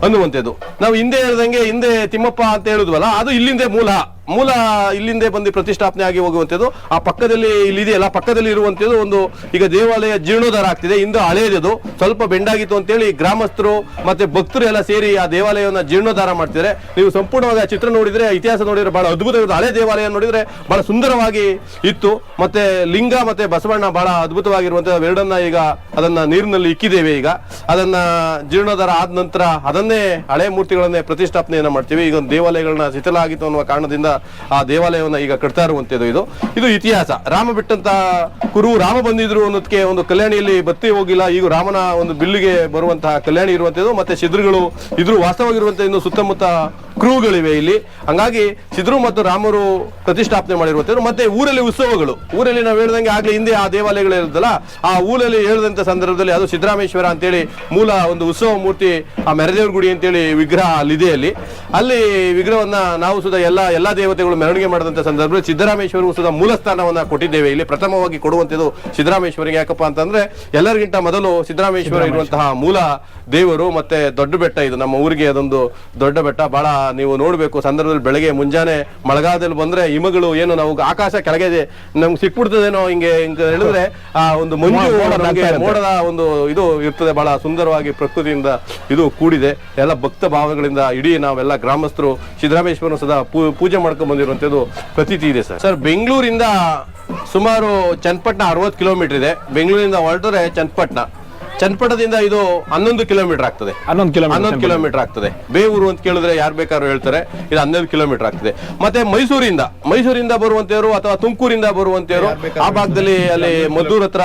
ಅನ್ನುವಂಥದ್ದು. ನಾವು ಹಿಂದೆ ಹೇಳ್ದಂಗೆ ಹಿಂದೆ ತಿಮ್ಮಪ್ಪ ಅಂತ ಹೇಳಿದ್ವಲ್ಲ ಅದು ಇಲ್ಲಿಂದೇ ಮೂಲ. ಮೂಲ ಇಲ್ಲಿಂದೇ ಬಂದು ಪ್ರತಿಷ್ಠಾಪನೆ ಆಗಿ ಹೋಗುವಂಥದ್ದು, ಆ ಪಕ್ಕದಲ್ಲಿ ಇಲ್ಲಿ ಇದೆಯಲ್ಲ ಪಕ್ಕದಲ್ಲಿ ಇರುವಂಥದ್ದು ಒಂದು ಈಗ ದೇವಾಲಯ ಜೀರ್ಣೋದ್ಧಾರ ಆಗ್ತಿದೆ, ಇಂದು ಹಳೆಯದು ಸ್ವಲ್ಪ ಬೆಂಡಾಗಿತ್ತು ಅಂತೇಳಿ ಗ್ರಾಮಸ್ಥರು ಮತ್ತೆ ಭಕ್ತರು ಎಲ್ಲ ಸೇರಿ ಆ ದೇವಾಲಯವನ್ನು ಜೀರ್ಣೋದ್ಧಾರ ಮಾಡ್ತಿದ್ದಾರೆ. ನೀವು ಸಂಪೂರ್ಣವಾಗಿ ಚಿತ್ರ ನೋಡಿದ್ರೆ, ಇತಿಹಾಸ ನೋಡಿದ್ರೆ ಬಹಳ ಅದ್ಭುತವಾದ ಹಳೆ ದೇವಾಲಯ ನೋಡಿದ್ರೆ ಬಹಳ ಸುಂದರವಾಗಿ ಇತ್ತು. ಮತ್ತೆ ಲಿಂಗ ಮತ್ತೆ ಬಸವಣ್ಣ ಬಹಳ ಅದ್ಭುತವಾಗಿರುವಂತಹ ಎರಡನ್ನ ಈಗ ಅದನ್ನ ನೀರಿನಲ್ಲಿ ಇಕ್ಕಿದ್ದೇವೆ ಈಗ. ಅದನ್ನ ಜೀರ್ಣೋದ್ಧಾರ ಆದ ನಂತರ ಅದನ್ನೇ ಹಳೆ ಮೂರ್ತಿಗಳನ್ನೇ ಪ್ರತಿಷ್ಠಾಪನೆಯನ್ನ ಮಾಡ್ತೀವಿ. ಈಗ ದೇವಾಲಯಗಳನ್ನ ಶಿಥಿಲ ಆಗಿತ್ತು ಅನ್ನುವ ಕಾರಣದಿಂದ ಆ ದೇವಾಲಯವನ್ನು ಈಗ ಕಟ್ತಾ ಇರುವಂತದ್ದು ಇದು. ಇದು ಇತಿಹಾಸ. ರಾಮ ಬಿಟ್ಟಂತ ಕುರು ರಾಮ ಬಂದಿದ್ರು ಅನ್ನೋದಕ್ಕೆ ಒಂದು ಕಲ್ಯಾಣಿಯಲ್ಲಿ ಬತ್ತಿ ಹೋಗಿಲ್ಲ. ಈಗ ರಾಮನ ಒಂದು ಬಿಲ್ಲಿಗೆ ಬರುವಂತಹ ಕಲ್ಯಾಣಿ ಇರುವಂತದ್ದು, ಮತ್ತೆ ಶಿದ್ರುಗಳು ಇದ್ರು ವಾಸ್ತವವಾಗಿರುವಂತಹ ಇನ್ನು ಸುತ್ತಮುತ್ತ ಕ್ರೂಗಳಿವೆ ಇಲ್ಲಿ. ಹಂಗಾಗಿ ಸಿದ್ರು ಮತ್ತು ರಾಮರು ಪ್ರತಿಷ್ಠಾಪನೆ ಮಾಡಿರುವಂತದ್ದು, ಮತ್ತೆ ಊರಲ್ಲಿ ಉತ್ಸವಗಳು. ಊರಲ್ಲಿ ನಾವು ಹೇಳ್ದಂಗೆ ಆಗ್ಲಿ ಹಿಂದೆ ಆ ದೇವಾಲಯಗಳು ಇರುತ್ತಲ್ಲ, ಆ ಊರಲ್ಲಿ ಹೇಳಿದಂತ ಸಂದರ್ಭದಲ್ಲಿ ಅದು ಸಿದ್ದರಾಮೇಶ್ವರ ಅಂತೇಳಿ ಮೂಲ ಒಂದು ಉತ್ಸವ ಮೂರ್ತಿ ಆ ಮೆರದೇವ್ರ ಗುಡಿ ಅಂತೇಳಿ ವಿಗ್ರಹ ಅಲ್ಲಿದೆ ಅಲ್ಲಿ. ಅಲ್ಲಿ ವಿಗ್ರಹವನ್ನ ನಾವು ಸುದ ಎಲ್ಲ, ಎಲ್ಲಾ ದೇವತೆಗಳು ಮೆರವಣಿಗೆ ಮಾಡಿದಂತ ಸಂದರ್ಭದಲ್ಲಿ ಸಿದ್ದರಾಮೇಶ್ವರಿಗೂ ಸುಧಾ ಮೂಲ ಸ್ಥಾನವನ್ನ ಕೊಟ್ಟಿದ್ದೇವೆ. ಇಲ್ಲಿ ಪ್ರಥಮವಾಗಿ ಕೊಡುವಂತದ್ದು ಸಿದ್ದರಾಮೇಶ್ವರಿಗೆ ಯಾಕಪ್ಪ ಅಂತಂದ್ರೆ ಎಲ್ಲರಿಗಿಂತ ಮೊದಲು ಸಿದ್ದರಾಮೇಶ್ವರ ಇರುವಂತಹ ಮೂಲ ದೇವರು ಮತ್ತೆ ದೊಡ್ಡ ಬೆಟ್ಟ ಇದು. ನಮ್ಮ ಊರಿಗೆ ಅದೊಂದು ದೊಡ್ಡ ಬೆಟ್ಟ. ಬಹಳ ನೀವು ನೋಡಬೇಕು ಸಂದರ್ಭದಲ್ಲಿ ಬೆಳಗ್ಗೆ ಮುಂಜಾನೆ ಮಳೆಗಾಲದಲ್ಲಿ ಬಂದ್ರೆ ಹಿಮಗಳು ಏನು ನಾವು ಆಕಾಶ ಕೆಳಗೆ ನಮ್ಗೆ ಸಿಕ್ಬಿಡ್ತದೇನೋ ಹಿಂಗೆ ಹಿಂಗೆ ಹೇಳಿದ್ರೆ ಆ ಒಂದು ಮಂಜು. ಮೋಡದ ಒಂದು ಇದು ಇರ್ತದೆ. ಬಹಳ ಸುಂದರವಾಗಿ ಪ್ರಕೃತಿಯಿಂದ ಇದು ಕೂಡಿದೆ. ಎಲ್ಲ ಭಕ್ತ ಭಾವಗಳಿಂದ ಇಡೀ ನಾವೆಲ್ಲ ಗ್ರಾಮಸ್ಥರು ಸಿದ್ದರಾಮೇಶ್ವರ ಸದಾ ಪೂಜೆ ಮಾಡ್ಕೊಂಡ್ ಬಂದಿರುವಂತದ್ದು ಪ್ರತೀತಿ ಇದೆ, ಸರ್. ಸರ್, ಬೆಂಗಳೂರಿಂದ ಸುಮಾರು ಚನ್ನಪಟ್ಟಣ ಅರವತ್ತು ಕಿಲೋಮೀಟರ್ ಇದೆ. ಬೆಂಗಳೂರಿಂದ ಹೊರಟರೆ ಚನ್ನಪಟ್ಟಣ. ಚನ್ನಪಟ್ಟಣದಿಂದ ಇದು ಹನ್ನೊಂದು ಕಿಲೋಮೀಟರ್ ಆಗ್ತದೆ. ಹನ್ನೊಂದು ಕಿಲೋಮೀಟರ್ ಹನ್ನೊಂದು ಕಿಲೋಮೀಟರ್ ಆಗ್ತದೆ. ಬೇವೂರು ಅಂತ ಕೇಳಿದ್ರೆ ಯಾರು ಬೇಕಾದ್ರೂ ಹೇಳ್ತಾರೆ ಇದು ಹನ್ನೊಂದು ಕಿಲೋಮೀಟರ್ ಆಗ್ತದೆ. ಮತ್ತೆ ಮೈಸೂರಿಂದ ಮೈಸೂರಿಂದ ಬರುವಂತವರು ಅಥವಾ ತುಮಕೂರಿಂದ ಬರುವಂತವರು ಆ ಭಾಗದಲ್ಲಿ ಅಲ್ಲಿ ಮದ್ದೂರ್ ಹತ್ರ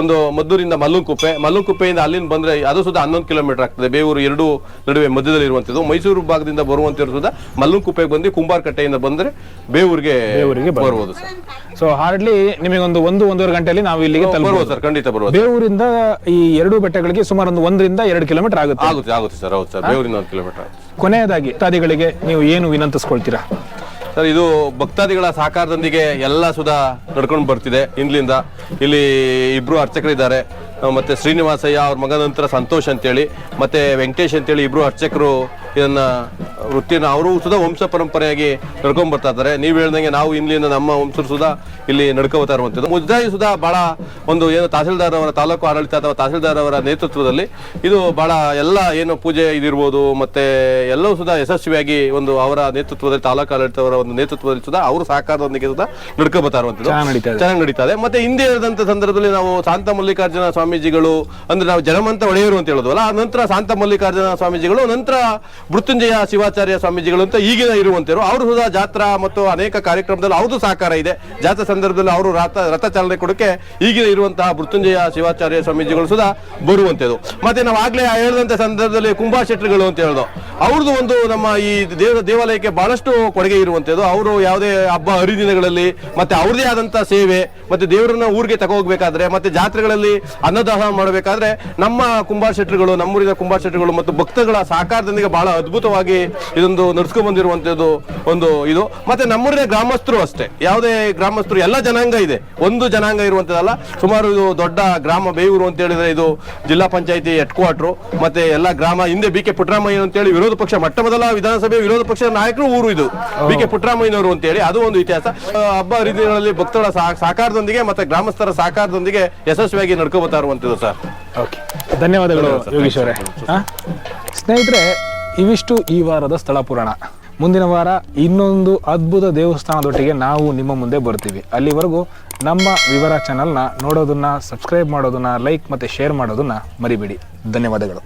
ಒಂದು ಮದ್ದೂರಿಂದ ಮಲ್ಲುಂಕುಪ್ಪೆ ಮಲ್ಲುಂಕುಪ್ಪೆಯಿಂದ ಅಲ್ಲಿಂದ ಬಂದ್ರೆ ಅದು ಸುದ ಹನ್ನೊಂದು ಕಿಲೋಮೀಟರ್ ಆಗ್ತದೆ. ಬೇವೂರು ಎರಡು ನಡುವೆ ಮಧ್ಯದಲ್ಲಿ ಇರುವಂತದ್ದು. ಮೈಸೂರು ಭಾಗದಿಂದ ಬರುವಂತವರು ಸುದ ಮಲ್ಲುಂಕುಪ್ಪೆಗೆ ಬಂದು ಕುಂಬಾರಕಟ್ಟೆಯಿಂದ ಬಂದ್ರೆ ಬೇವೂರಿಗೆ. ಬರ್ಬೋದು ಸರ್. ಸೊ ಹಾರ್ಡ್ಲಿ ನಿಮಗೆ ಒಂದು ಒಂದೂವರೆ ಗಂಟೆಯಲ್ಲಿ ನಾವು ಇಲ್ಲಿಗೆ ಬರ್ಬೋದು ತಲುಪಬಹುದು. ಸರ್ ಖಂಡಿತ ಬರ್ಬೋದು ಬೇವೂರಿಂದ ಈ ಎರಡು ಬೆಟ್ಟಗಳಿಗೆ ಸುಮಾರು ಒಂದು ಒಂದರಿಂದ ಎರಡು ಕಿಲೋಮೀಟರ್ ಆಗುತ್ತೆ. ಆಗುತ್ತೆ ಆಗುತ್ತೆ ಸರ್ ಹೌದು ಸರ್ ಬೇವೂರಿಂದ ಒಂದು ಕಿಲೋಮೀಟರ್ ಕೊನೆಯದಾಗಿ ಭಕ್ತಾದಿಗಳಿಗೆ ನೀವು ಏನು ವಿನಂತಿಸ್ಕೊಳ್ತೀರಾ? ಸರ್ ಇದು ಭಕ್ತಾದಿಗಳ ಸಹಕಾರದೊಂದಿಗೆ ಎಲ್ಲ ಸುಧಾ ನಡ್ಕೊಂಡು ಬರ್ತಿದೆ. ಇಂದ್ಲಿಂದ ಇಲ್ಲಿ ಇಬ್ರು ಅರ್ಚಕರಿದ್ದಾರೆ. ಮತ್ತೆ ಶ್ರೀನಿವಾಸಯ್ಯ ಅವ್ರ ಮಗ ನಂತರ ಸಂತೋಷ್ ಅಂತೇಳಿ ಮತ್ತೆ ವೆಂಕಟೇಶ್ ಅಂತೇಳಿ ಇಬ್ರು ಅರ್ಚಕರು ಇದನ್ನ ವೃತ್ತಿನ ಅವರು ಸುಧಾ ವಂಶ ಪರಂಪರೆಯಾಗಿ ನಡ್ಕೊಂಡ್ ಬರ್ತಾ ಇದ್ದಾರೆ. ನೀವು ಹೇಳ್ದಂಗೆ ನಾವು ಇಲ್ಲಿಂದ ನಮ್ಮ ವಂಶರು ಸುಧಾ ಇಲ್ಲಿ ನಡ್ಕೋತಾ ಇರುವಂಥದ್ದು ಮುಜಾಯಿ ಸುಧಾ ಬಹಳ ಒಂದು ಏನು ತಹಸೀಲ್ದಾರ್ ಅವರ ತಾಲೂಕು ಆಡಳಿತ ಅಥವಾ ತಹಸೀಲ್ದಾರ್ ಅವರ ನೇತೃತ್ವದಲ್ಲಿ ಇದು ಬಹಳ ಎಲ್ಲ ಏನು ಪೂಜೆ ಇದಿರ್ಬೋದು ಮತ್ತೆ ಎಲ್ಲವೂ ಸುಧಾ ಯಶಸ್ವಿಯಾಗಿ ಒಂದು ಅವರ ನೇತೃತ್ವದಲ್ಲಿ ತಾಲೂಕು ಆಡಳಿತವರ ಒಂದು ನೇತೃತ್ವದಲ್ಲಿ ಸುಧಾ ಅವರು ಸಹಕಾರದೊಂದಿಗೆ ಸುದ ನಡ್ಕೋಬತ್ತಾ ಇರುವಂಥದ್ದು ಚೆನ್ನಾಗ್ ನಡೀತಾ ಇದೆ. ಮತ್ತೆ ಹಿಂದೆ ಇರದಂತ ಸಂದರ್ಭದಲ್ಲಿ ನಾವು ಶಾಂತ ಮಲ್ಲಿಕಾರ್ಜುನ ಸ್ವಾಮೀಜಿಗಳು, ಅಂದ್ರೆ ನಾವು ಜನಮಂತ ಒಡೆಯರು ಅಂತ ಹೇಳೋದಲ್ಲ ಆ ನಂತರ ಶಾಂತ ಮಲ್ಲಿಕಾರ್ಜುನ ಸ್ವಾಮೀಜಿಗಳು, ನಂತರ ಮೃತ್ಯುಂಜಯ ಶಿವಾಚಾರ್ಯ ಸ್ವಾಮೀಜಿಗಳು ಅಂತ ಈಗಿನ ಇರುವಂತರು ಅವರು ಸುಧಾ ಜಾತ್ರಾ ಮತ್ತು ಅನೇಕ ಕಾರ್ಯಕ್ರಮದಲ್ಲಿ ಅವ್ರದ್ದು ಸಹಕಾರ ಇದೆ. ಜಾತ್ರಾ ಸಂದರ್ಭದಲ್ಲಿ ಅವರು ರಥ ರಥ ಚಾಲನೆ ಕೊಡಕ್ಕೆ ಈಗಿನ ಇರುವಂತಹ ಮೃತ್ಯುಂಜಯ ಶಿವಾಚಾರ್ಯ ಸ್ವಾಮೀಜಿಗಳು ಸುಧಾ ಬರುವಂತದ್ದು. ಮತ್ತೆ ನಾವು ಆಗ್ಲೇ ಹೇಳಿದಂತ ಸಂದರ್ಭದಲ್ಲಿ ಕುಂಭಾ ಶೆಟ್ರುಗಳು ಅಂತ ಹೇಳೋದು, ಅವ್ರದ್ದು ಒಂದು ನಮ್ಮ ಈ ದೇವ, ದೇವಾಲಯಕ್ಕೆ ಬಹಳಷ್ಟು ಕೊಡುಗೆ ಇರುವಂತದ್ದು. ಅವರು ಯಾವುದೇ ಹಬ್ಬ, ಹರಿದಿನಗಳಲ್ಲಿ, ಮತ್ತೆ ಅವ್ರದೇ ಆದಂತ ಸೇವೆ, ಮತ್ತೆ ದೇವರನ್ನ ಊರಿಗೆ ತಗೋಗ್ಬೇಕಾದ್ರೆ, ಮತ್ತೆ ಜಾತ್ರೆಗಳಲ್ಲಿ ಅನ್ನದಾನ ಮಾಡಬೇಕಾದ್ರೆ ನಮ್ಮ ಕುಂಬಾರ ಶೆಟ್ರುಗಳು ನಮ್ಮೂರಿನ ಕುಂಬಾರ ಶೆಟ್ರುಗಳು ಮತ್ತು ಭಕ್ತಗಳ ಸಹಕಾರದೊಂದಿಗೆ ಬಹಳ ಅದ್ಭುತವಾಗಿ ಇದೊಂದು ನಡ್ಸ್ಕೊಂಡ್ ಬಂದಿರುವಂತದ್ದು ಒಂದು ಇದು. ಮತ್ತೆ ನಮ್ಮೂರಿನ ಗ್ರಾಮಸ್ಥರು ಅಷ್ಟೇ. ಯಾವುದೇ ಗ್ರಾಮಸ್ಥರು ಎಲ್ಲ ಜನಾಂಗ ಇದೆ. ಒಂದು ಜನಾಂಗ ಇರುವಂತದಲ್ಲ ಸುಮಾರು ಇದು ದೊಡ್ಡ ಗ್ರಾಮ ಬೇವೂರು ಅಂತ ಹೇಳಿದ್ರೆ ಇದು ಜಿಲ್ಲಾ ಪಂಚಾಯತಿ ಹೆಡ್ ಕ್ವಾರ್ಟರ್ ಮತ್ತೆ ಎಲ್ಲ ಗ್ರಾಮ ಹಿಂದೆ ಬಿ ಕೆ ಪುಟ್ಟರಾಮಯ್ಯ ಅಂತ ಹೇಳಿ ವಿರೋಧ ಪಕ್ಷ ಮೊಟ್ಟ ಮೊದಲ ವಿಧಾನಸಭೆ ವಿರೋಧ ಪಕ್ಷದ ನಾಯಕರು ಊರು ಇದು. ಬಿ ಕೆ ಪುಟ್ಟರಾಮಯ್ಯನವರು ಅಂತ ಹೇಳಿ ಅದು ಒಂದು ಇತಿಹಾಸ. ಹಬ್ಬ ಹರಿದಿನಗಳಲ್ಲಿ ಭಕ್ತರ ಸಹ- ಸಹಕಾರದೊಂದಿಗೆ ಮತ್ತೆ ಗ್ರಾಮಸ್ಥರ ಸಹಕಾರದೊಂದಿಗೆ ಯಶಸ್ವಿಯಾಗಿ ನಡ್ಕೋಬತ್ತಾ ಇರುವಂತದ್ದು ಸರ್. ಓಕೆ. ಧನ್ಯವಾದಗಳು ಯೋಗೀಶ್ವರೇ ಸ್ನೇಹಿತರೆ ಇವಿಷ್ಟು ಈ ವಾರದ ಸ್ಥಳ ಪುರಾಣ. ಮುಂದಿನ ವಾರ ಇನ್ನೊಂದು ಅದ್ಭುತ ದೇವಸ್ಥಾನದೊಟ್ಟಿಗೆ ನಾವು ನಿಮ್ಮ ಮುಂದೆ ಬರ್ತೀವಿ. ಅಲ್ಲಿವರೆಗೂ ನಮ್ಮ ವಿವರ ಚಾನಲ್ನ ನೋಡೋದನ್ನ ಸಬ್ಸ್ಕ್ರೈಬ್ ಮಾಡೋದನ್ನ ಲೈಕ್ ಮತ್ತೆ ಶೇರ್ ಮಾಡೋದನ್ನ ಮರಿಬೇಡಿ. ಧನ್ಯವಾದಗಳು.